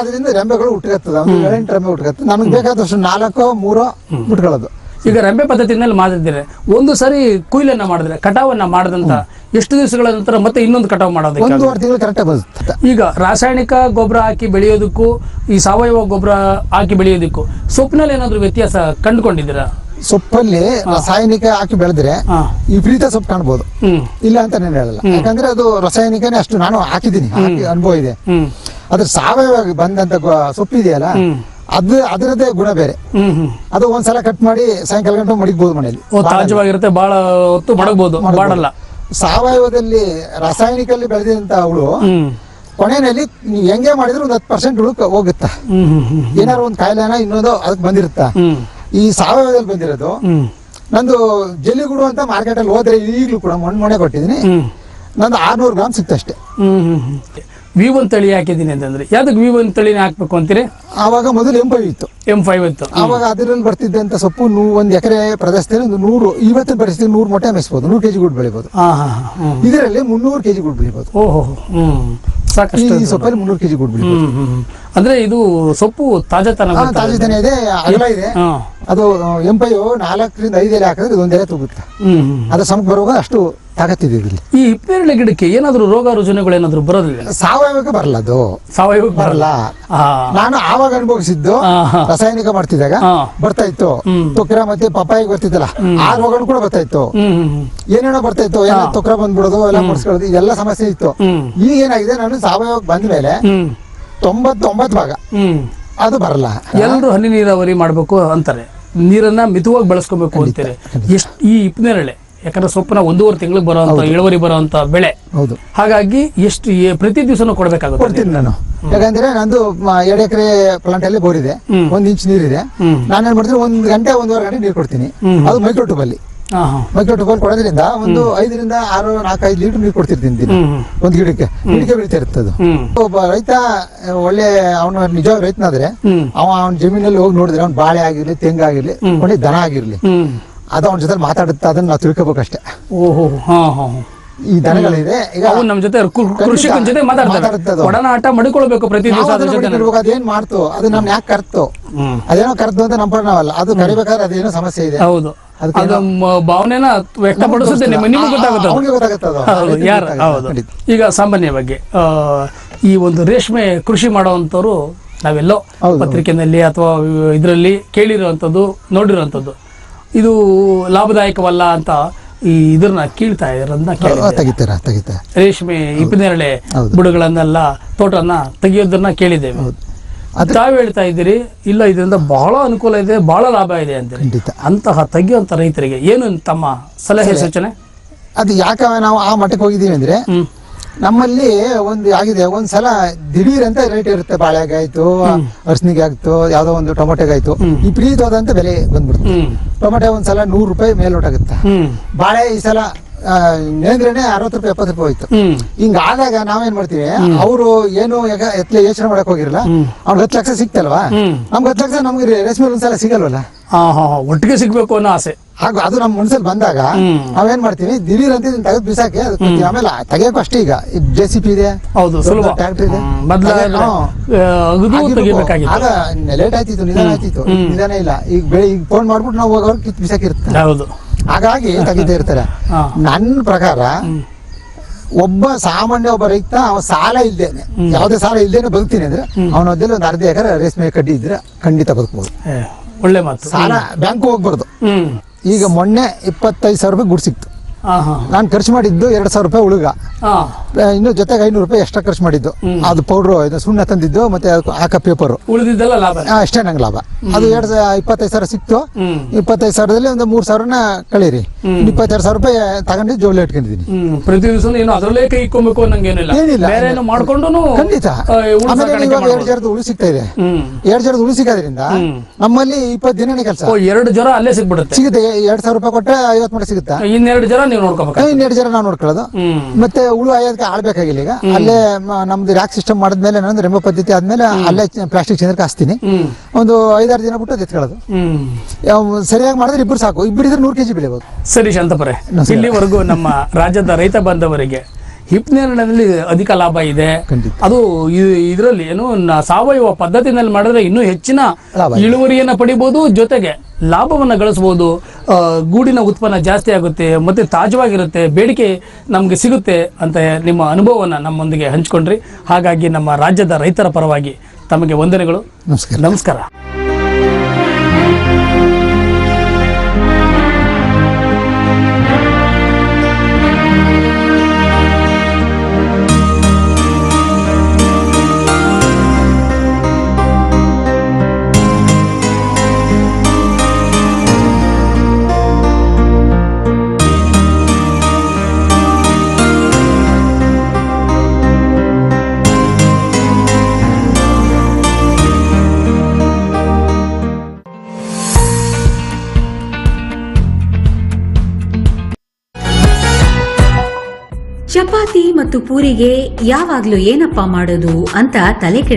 ಅದರಿಂದ ರೆಂಬೆಗಳು ಹುಟ್ಟುಕತ್ತದ ಒಂದು ಏಳೆಂಟು ರೆಂಬೆ ಹುಟ್ಟುಕತ್ತ ನಮ್ಗೆ ಬೇಕಾದಷ್ಟು ನಾಲ್ಕು ಮೂರೋ ಬಿಟ್ಕೊಳ್ಳೋದು. ಈಗ ರೆಂಬೆ ಪದ್ಧತಿನಲ್ಲಿ ಮಾಡಿದ್ರೆ ಒಂದು ಸರಿ ಕುಯ್ಲನ್ನ ಮಾಡಿದ್ರೆ ಕಟಾವನ್ನ ಮಾಡದಂತ ಎಷ್ಟು ದಿವಸಗಳ ನಂತರ ಮತ್ತೆ ಇನ್ನೊಂದು ಕಟಾವು ಮಾಡೋದು ಒಂದೂವರೆ ತಿಂಗಳು ಕರೆಕ್ಟ್ ಬರುತ್ತೆ. ಈಗ ರಾಸಾಯನಿಕ ಗೊಬ್ಬರ ಹಾಕಿ ಬೆಳೆಯೋದಕ್ಕೂ ಈ ಸಾವಯವ ಗೊಬ್ಬರ ಹಾಕಿ ಬೆಳೆಯೋದಕ್ಕೂ ಸೊಪ್ಪಿನಲ್ಲಿ ಏನಾದ್ರು ವ್ಯತ್ಯಾಸ ಕಂಡುಕೊಂಡಿದ್ದೀರಾ? ಸೊಪ್ಪಲ್ಲಿ ರಾಸಾಯನಿಕ ಹಾಕಿ ಬೆಳೆದ್ರೆ ವಿಪರೀತ ಸೊಪ್ಪು ಕಾಣ್ಬೋದು. ಇಲ್ಲ ಅಂತ ನಾನು ಹೇಳಲ್ಲ. ಯಾಕಂದ್ರೆ ಅದು ರಾಸಾಯನಿಕನೇ ಅಷ್ಟು ನಾನು ಹಾಕಿದ್ದೀನಿ ಹಾಕಿ ಅನುಭವ ಇದೆ. ಅದು ಅದ್ರ ಸಾವಯವ ಬಂದಂತ ಸೊಪ್ಪಿದೆಯಲ್ಲ ಸೊಪ್ಪು ಇದೆಯಲ್ಲ ಹ್ಮ್. ಅದು ಅದರದ್ದೇ ಗುಣ ಬೇರೆ. ಹ್ಮ್ ಹ್ಮ್. ಅದು ಒಂದ್ಸಲ ಕಟ್ ಮಾಡಿ ಸಾಯಂಕಾಲ ಗಂಟೆ ಮಡಿಗ್ಬೋದು ಮನೆಯಲ್ಲಿ. ತಾಜವಾಗಿರುತ್ತೆ ಬಹಳ ಹೊತ್ತು ಮಡಗ್ಬೋದು ಮಾಡಲ್ಲ ಸಾವಯವದಲ್ಲಿ ರಾಸಾಯನಿಕಲ್ಲಿ ಬೆಳೆದಂತ ಅವಳು ಕೊನೆಯಲ್ಲಿ ನೀವು ಹೆಂಗೆ ಮಾಡಿದ್ರು ಒಂದ್ ಹತ್ತು ಪರ್ಸೆಂಟ್ ಉಳುಕ ಹೋಗುತ್ತಾ? ಹ್ಮ್ ಒಂದ್ ಹ್ಮ್ ಏನಾದ್ರು ಒಂದು ಕಾಯಿಲೆನ ಇನ್ನೊಂದು ಅದಕ್ಕೆ ಬಂದಿರುತ್ತಾ? ಈ ಸಾವಯವದಲ್ಲಿ ಬಂದಿರೋದು ನಂದು ಜಲ್ಲಿಗುಡು ಅಂತ ಮಾರ್ಕೆಟ್ ಅಲ್ಲಿ ಹೋದ್ರೆ ಈಗಲೂ ಕೂಡ ಮಣ್ಣು ಮೊಣೆ ಕೊಟ್ಟಿದ್ದೀನಿ. ನಂದು ಆರ್ನೂರು ಗ್ರಾಮ್ ಸಿಕ್ತಷ್ಟೇ. ವಿ ಒನ್ ತಳಿ ಹಾಕಿದ್ದೀನಿ ಅಂತಂದ್ರೆ ಯಾವ್ದಕ್ಕೆ ವಿ ಒನ್ ತಳಿನೇ ಹಾಕ್ಬೇಕು ಅಂತೀರಿ? ಆವಾಗ ಮೊದಲು ಎಂಪೈ ಇತ್ತು. ಎಂ ಫೈವ್ ಇತ್ತು. ಆವಾಗ ಅದರಲ್ಲಿ ಬರ್ತಿದ್ದಂತ ಸೊಪ್ಪು ನೂ ಒಂದ್ ಎಕರೆ ಪ್ರದೇಶದಲ್ಲಿ ಒಂದು ನೂರು ಇವತ್ತಿನ ಪರಿಸ್ಥಿತಿ ನೂರು ಮೊಟ್ಟೆ ಮೆಸ್ಬೋದು ನೂರು ಕೆಜಿ ಗುಡ್ ಬೆಳಿಬಹುದು ಇದರಲ್ಲಿ ಮುನ್ನೂರು ಕೆಜಿ ಗುಡ್ ಬೆಳಿಬಹುದು ಓಹೋ ಸಾಕಷ್ಟು ಈ ಸೊಪ್ಪಲ್ಲಿ ಮುನ್ನೂರು ಕೆಜಿ ಗುಡ್ ಹ್ಮ್. ಅಂದ್ರೆ ಇದು ಸೊಪ್ಪು ತಾಜಾತನ ತಾಜಾತನ ಇದೆ ಅಗಲ ಇದೆ. ಅದು ಎಂಪೈಯು ನಾಲ್ಕರಿಂದ ಐದು ಎಲೆ ಹಾಕಿದ್ರೆ ಇದೊಂದು ಎಲೆ ಹ್ಮ್ ಅದು ಸಮಕ್ಕೆ ಬರುವಾಗ ಅಷ್ಟು ತಾಕತ್ತಿದ್ದಿಲ್ಲ ಈ ಹಿಪ್ಪೇರಳೆ ಗಿಡಕ್ಕೆ ಏನಾದ್ರು ರೋಗ ರುಜಿನಗಳು ಏನಾದ್ರು ಬರೋದಿಲ್ಲ ಸಾವಯವಕ್ಕೆ ಬರಲ್ಲ ಅದು. ಸಾವಯವ ಬರಲ್ಲ. ನಾನು ಆವಾಗ ಅನುಭವಿಸಿದ್ದು. ರಾಸಾಯನಿಕ ಮಾಡ್ತಿದ್ದಾಗ. ಬರ್ತಾ ಇತ್ತು. ತುಕ್ರ ಮತ್ತೆ ಪಪ್ಪಾಯಿ ಬರ್ತಿದ್ದಲ್ಲ ಆ ರೋಗ ಕೂಡ ಬರ್ತಾ ಇತ್ತು. ಏನೇನೋ ಬರ್ತಾ ಇತ್ತು. ಏನೋ ತೊಕ್ರ ಬಂದ್ಬಿಡೋದು ಎಲ್ಲ ಮುಡ್ಸ್ಕೊಳ್ಳೋದು ಇದೆಲ್ಲ ಸಮಸ್ಯೆ ಇತ್ತು. ಈಗ ಏನಾಗಿದೆ? ನಾನು ಸಾವಯವಕ್ಕೆ ಬಂದ ಮೇಲೆ ತೊಂಬತ್ತೊಂಬತ್ತು ಭಾಗ. ಹ್ಮ್. ಅದು ಬರಲ್ಲ. ಎಲ್ಲರೂ ಹನಿ ನೀರಾವರಿ ಮಾಡಬೇಕು ಅಂತಾರೆ. ನೀರನ್ನ ಮಿತವಾಗಿ ಬಳಸ್ಕೋಬೇಕು ಅಂತೇಳಿ ಎಷ್ಟು ಈ ಹಿಪ್ಪನೇರಳೆ ಯಾಕಂದ್ರೆ ಸೊಪ್ಪನ ಒಂದೂವರೆ ತಿಂಗಳಿಗೆ ಬರುವಂತ ಇಳುವರಿ ಬರುವಂತ ಬೆಳೆ. ಹೌದು. ಹಾಗಾಗಿ ಎಷ್ಟು ಪ್ರತಿ ದಿವಸನೂ ಕೊಡ್ಬೇಕಾಗುತ್ತೆ ಕೊಡ್ತೀನಿ ನಾನು. ಯಾಕಂದ್ರೆ ನಂದು ಎರಡು ಎಕರೆ ಪ್ಲಾಂಟ್ ಅಲ್ಲಿ ಬೋರ್ ಇದೆ. ಒಂದ್ ಇಂಚ್ ನೀರಿದೆ. ನಾನು ಏನ್ ಮಾಡ್ತೀನಿ ಒಂದ್ ಗಂಟೆ ಒಂದೂವರೆ ಗಂಟೆ ನೀರು ಕೊಡ್ತೀನಿ. ಅದು ಮೈಕ್ರೋ ಟ್ಯೂಬ್ ಅಲ್ಲಿ ಮೈಕ್ರೋ ಟೋಕೋಲ್ ಕೊಡೋದ್ರಿಂದ ಒಂದು ಐದರಿಂದ ಆರು ನಾಲ್ಕೈದು ಲೀಟರ್ ನೀರು ಕೊಡ್ತಿರ್ತೀನಿ ದಿನ. ಒಂದು ಗಿಡಕ್ಕೆ. ಗಿಡಕ್ಕೆ ಬೀಳ್ತಾ ಇರ್ತದೆ. ಒಬ್ಬ ರೈತ ಒಳ್ಳೆ ಅವನು ನಿಜ ರೈತನಾದ್ರೆ. ಅವ ಅವನ ಜಮೀನಲ್ಲಿ ಹೋಗಿ ನೋಡಿದ್ರೆ ಅವ್ನ ಬಾಳೆ ಆಗಿರ್ಲಿ ತೆಂಗಾಗಿರ್ಲಿ ಒಳ್ಳೆ ದನ ಆಗಿರ್ಲಿ. ಅದ ಅವನ ಜೊತೆ ಮಾತಾಡುತ್ತೆ ಅದನ್ನ ನಾವು ತಿಳ್ಕೊಬೇಕಷ್ಟೇ ಓಹೋ ಹಾ ಹಾ. ಈ ದನಗಳಿದೆ ಈಗ ಅವು ನಮ್ ಜೊತೆ ಕೃಷಿಕನ ಜೊತೆ ಮಾತಾಡ್ತಾರೆ. ಒಡನಾಟ ಮಡಿಕೊಳ್ಬೇಕು ಪ್ರತಿ ದಿವಸ ಅದ್ರ ಜೊತೆ ಅದೇನ್ ಮಾಡ್ತು ಅದು ನಮ್ನ ಯಾಕೆ ಕರ್ತು? ಅದೇನೋ ಕರ್ತು ಅಂತ ನಮ್ಮ ನಾವಲ್ಲ. ಅದು ಕರಿಬೇಕಾದ್ರೆ ಅದೇನೋ ಸಮಸ್ಯೆ ಇದೆ. ಹೌದು. ಅದು ಭಾವನೆನ ವ್ಯಕ್ತಪಡಿಸುತ್ತೆ ನಿಮ್ಮ ನಿಮ್ಗೆ ಗೊತ್ತಾಗುತ್ತೆ. ಯಾರು? ಹೌದು. ಈಗ ಸಾಮಾನ್ಯವಾಗಿ ಈ ಒಂದು ರೇಷ್ಮೆ ಕೃಷಿ ಮಾಡುವಂಥವ್ರು ನಾವೆಲ್ಲೋ ಪತ್ರಿಕೆನಲ್ಲಿ ಅಥವಾ ಇದರಲ್ಲಿ ಕೇಳಿರುವಂಥದ್ದು ನೋಡಿರುವಂಥದ್ದು. ಇದು ಲಾಭದಾಯಕವಲ್ಲ ಅಂತ ಈ ಇದನ್ನ ಕೀಳ್ತಾ ಇರೋದನ್ನ ತೆಗಿತಾರೆ ತೆಗಿತಾರೆ? ರೇಷ್ಮೆ ಇಪ್ಪನೇರಳೆ. ಬುಡಗಳನ್ನೆಲ್ಲ ತೋಟನ ತೆಗೆಯೋದನ್ನ ಕೇಳಿದ್ದೇವೆ. ತಾವು ಹೇಳ್ತಾ ಇದ್ದೀರಿ ಇಲ್ಲ ಇದರಿಂದ ಬಹಳ ಅನುಕೂಲ ಇದೆ ಬಹಳ ಲಾಭ ಇದೆ ಅಂತ ಖಂಡಿತ. ಅಂತಹ ತೆಗೆಯುವಂತ ರೈತರಿಗೆ ಏನು ತಮ್ಮ ಸಲಹೆ ಸೂಚನೆ? ಅದು ಯಾಕೆ ನಾವು ಆ ಮಠಕ್ಕೆ ಹೋಗಿದೀವಿ ಅಂದ್ರೆ ನಮ್ಮಲ್ಲಿ ಒಂದು ಆಗಿದೆ ಒಂದ್ಸಲ ದಿಢೀರ್ ಅಂತ ರೇಟ್ ಇರುತ್ತೆ ಬಾಳೆಗೆ ಆಯ್ತು ಅರ್ಶನಿಗೆ ಆಯ್ತು ಯಾವ್ದೋ ಒಂದು ಟೊಮೊಟೊಗೆ ಆಯ್ತು ವಿಪರೀತವಾದಂತ ಬೆಲೆ ಬಂದ್ಬಿಡುತ್ತೆ. ಟೊಮೊಟೊ ಒಂದ್ಸಲ ನೂರು ರೂಪಾಯಿ ಮೇಲೋಟಾಗುತ್ತೆ ಬಾಳೆ ಈ ಸಲ ನೇಂದ್ರನೆ ಅರವತ್ ರೂಪಾಯಿ ಎಪ್ಪತ್ತು ರೂಪಾಯಿ ಹೋಯ್ತು. ಹಿಂಗ ಆದಾಗ ನಾವೇನ್ ಮಾಡ್ತೀವಿ? ಅವರು ಏನು ಈಗ ಎತ್ಲೆ ಯೋಚನೆ ಮಾಡಕ್ ಹೋಗಿರಲ್ಲ? ಅವ್ನ್ ಹತ್ತು ಲಕ್ಷ ಸಿಕ್ತಲ್ವಾ. ನಮ್ಗೆ ಹತ್ತು ಲಕ್ಷ ನಮ್ಗೆ ರೇಷ್ಮೆ ಒಂದ್ಸಲ ಸಿಗಲ್ವಲ್ಲ? ಒಟ್ಟಿಗೆ ಸಿಗ್ಬೇಕು ಅನ್ನೋ ಆಸೆ. ಹಾಗೂ ಅದು ನಮ್ಮ ಮನ್ಸಲ್ಲಿ ಬಂದಾಗ. ನಾವೇನ್ ಮಾಡ್ತೀವಿ? ದಿಢೀರ್ ಅಂತ ತೆಗೆದು ಬಿಸಾಕಿ ಆಮೇಲೆ ತೆಗಿಯಕ್ಕೂ ಅಷ್ಟೇ ಈಗ. ಜೆ ಸಿ ಪಿ ಇದೆ. ಹೌದು ಸುಲಭ. ಟ್ರ್ಯಾಕ್ಟರ್ ಇದೆ. ಆಗ ಲೇಟ್ ಆಯ್ತಿತ್ತು ನಿಧಾನ ಆಯ್ತಿತ್ತು. ನಿಧಾನ ಇಲ್ಲ. ಈಗ ಬೆಳಿ ಈಗ ಫೋನ್ ಮಾಡ್ಬಿಟ್ಟು ನಾವು ಹೋಗೋರು ಕಿತ್ ಬಿಸಾಕಿರುತ್ತೆ. ಹೌದು. ಹಾಗಾಗಿ ತೆಗಿತಾ ಇರ್ತಾರೆ. ನನ್ನ ಪ್ರಕಾರ ಒಬ್ಬ ಸಾಮಾನ್ಯ ಒಬ್ಬ ರೈತ ಅವ ಸಾಲ ಇಲ್ದೇನೆ. ಯಾವುದೇ ಸಾಲ ಇಲ್ದೇನೆ ಬದುಕ್ತೀನಿ ಅಂದ್ರೆ ಅವನ ಹೊದ್ದಲ್ಲಿ ಒಂದು ಅರ್ಧ ಎಕರೆ ರೇಷ್ಮೆ ಕಡ್ಡಿ ಇದ್ರೆ ಖಂಡಿತ ಬದುಕಬಹುದು ಒಳ್ಳೆ ಮಾತು. ಸಾಲ ಬ್ಯಾಂಕ್ ಹೋಗ್ಬಾರ್ದು. ಈಗ ಮೊನ್ನೆ ಇಪ್ಪತ್ತೈದು ಸಾವಿರ ರೂಪಾಯಿ ಗುಡ್ ಸಿಕ್ತು. ನಾನು ಖರ್ಚು ಮಾಡಿದ್ದು ಎರಡು ಸಾವಿರ ರೂಪಾಯಿ ಉಳುಗ. ಇನ್ನು ಜೊತೆಗೆ ಐನೂರು ರೂಪಾಯಿ ಎಕ್ಸ್ಟ್ರಾ ಖರ್ಚು ಮಾಡಿದ್ದು. ಅದು ಪೌಡ್ರು ಇದು ಸುಣ್ಣ ತಂದಿದ್ದು ಮತ್ತೆ ಹಾಕ ಪೇಪರ್ ಅಷ್ಟೇ ನಂಗೆ ಲಾಭ. ಅದು ಎರಡು ಇಪ್ಪತ್ತೈದು ಸಾವಿರ ಸಿಕ್ತು. ಇಪ್ಪತ್ತೈದು ಸಾವಿರದಲ್ಲಿ ಒಂದು ಮೂರ್ ಸಾವಿರನ ಕಳೀರಿ. ಇಪ್ಪತ್ತೆರಡು ಸಾವಿರ ರೂಪಾಯಿ ತಗೊಂಡು ಜೋಲಿ ಇಟ್ಕೊಂಡಿದ್ದೀನಿ. ಪ್ರತಿ ದಿವಸ ಏನಿಲ್ಲ. ಖಂಡಿತ. ಆಮೇಲೆ ಇವಾಗ ಎರಡು ಜರದ ಉಳಿ ಸಿಗ್ತಾ ಇದೆ. ಎರಡ್ ಜರದ ಉಳಿ ಸಿಗೋದ್ರಿಂದ ನಮ್ಮಲ್ಲಿ ಇಪ್ಪತ್ತು ದಿನ ಕೆಲಸ. ಎರಡು ಜ್ವರ ಅಲ್ಲೇ ಸಿಗ್ಬಿಡುತ್ತೆ. ಸಿಗುತ್ತೆ. ಎರಡ್ ಸಾವಿರ ರೂಪಾಯಿ ಕೊಟ್ಟರೆ ಐವತ್ತು ಮಾಡಿ ಸಿಗುತ್ತಾ? ಇನ್ನೆರಡು ಜ್ವರ ನೀವು ನೋಡ್ಕೋಬೇಕು ಇನ್ನೆರಡು ಜನ ನಾವು ನೋಡ್ಕೊಳ್ಳೋದು. ಮತ್ತೆ ಹುಳು ಆಯೋದಕ್ಕೆ ಆಳ್ಬೇಕಾಗಿಲ್ಲ ಈಗ. ಅಲ್ಲೇ ಮ- ನಮ್ದು ರ್ಯಾಕ್ ಸಿಸ್ಟಮ್ ಮಾಡಿದ್ಮೇಲೆ ನಾನು ರೆಂಬ ಪದ್ಧತಿ ಆದ್ಮೇಲೆ ಅಲ್ಲೇ ಪ್ಲಾಸ್ಟಿಕ್ ಚಂದ್ರಕ್ಕೆ ಹಾಸ್ತೀನಿ. ಒಂದು ಐದಾರು ದಿನ ಬಿಟ್ಟು ಅದು ಎತ್ಕೊಳ್ಳೋದು. ಹ್ಮ್. ಯಾವ- ಸರಿಯಾಗಿ ಮಾಡಿದ್ರೆ ಇಬ್ರು ಸಾಕು. ಇಬ್ಬರಿದ್ರೆ ನೂರು ಕೆಜಿ ಬೆಳಿಬೋದು. ಸರಿ ಶಾಂತಪರೆ ಇಲ್ಲಿವರೆಗೂ ನಮ್ಮ ರಾಜ್ಯದ ರೈತ ಬಾಂಧವರಿಗೆ ಹಿಪ್ನೇರಳದಲ್ಲಿ ಅಧಿಕ ಲಾಭ ಇದೆ. ಅದು ಇದರಲ್ಲಿ ಏನು ಸಾವಯವ ಪದ್ಧತಿನಲ್ಲಿ ಮಾಡಿದ್ರೆ ಇನ್ನೂ ಹೆಚ್ಚಿನ ಇಳುವರಿಯನ್ನ ಪಡಿಬಹುದು ಜೊತೆಗೆ ಲಾಭವನ್ನ ಗಳಿಸಬಹುದು ಗೂಡಿನ ಉತ್ಪನ್ನ ಜಾಸ್ತಿ ಆಗುತ್ತೆ ಮತ್ತೆ ತಾಜವಾಗಿರುತ್ತೆ ಬೇಡಿಕೆ ನಮಗೆ ಸಿಗುತ್ತೆ ಅಂತ ನಿಮ್ಮ ಅನುಭವವನ್ನ ನಮ್ಮೊಂದಿಗೆ ಹಂಚ್ಕೊಂಡ್ರಿ. ಹಾಗಾಗಿ ನಮ್ಮ ರಾಜ್ಯದ ರೈತರ ಪರವಾಗಿ ತಮಗೆ ವಂದನೆಗಳು. ನಮಸ್ಕಾರ. ನಮಸ್ಕಾರ. ಚಪಾತಿ ಮತ್ತು ಪೂರಿಗೆ ಯಾವಾಗ್ಲೂ ಏನಪ್ಪಾ ಮಾಡೋದು ಅಂತ ತಲೆ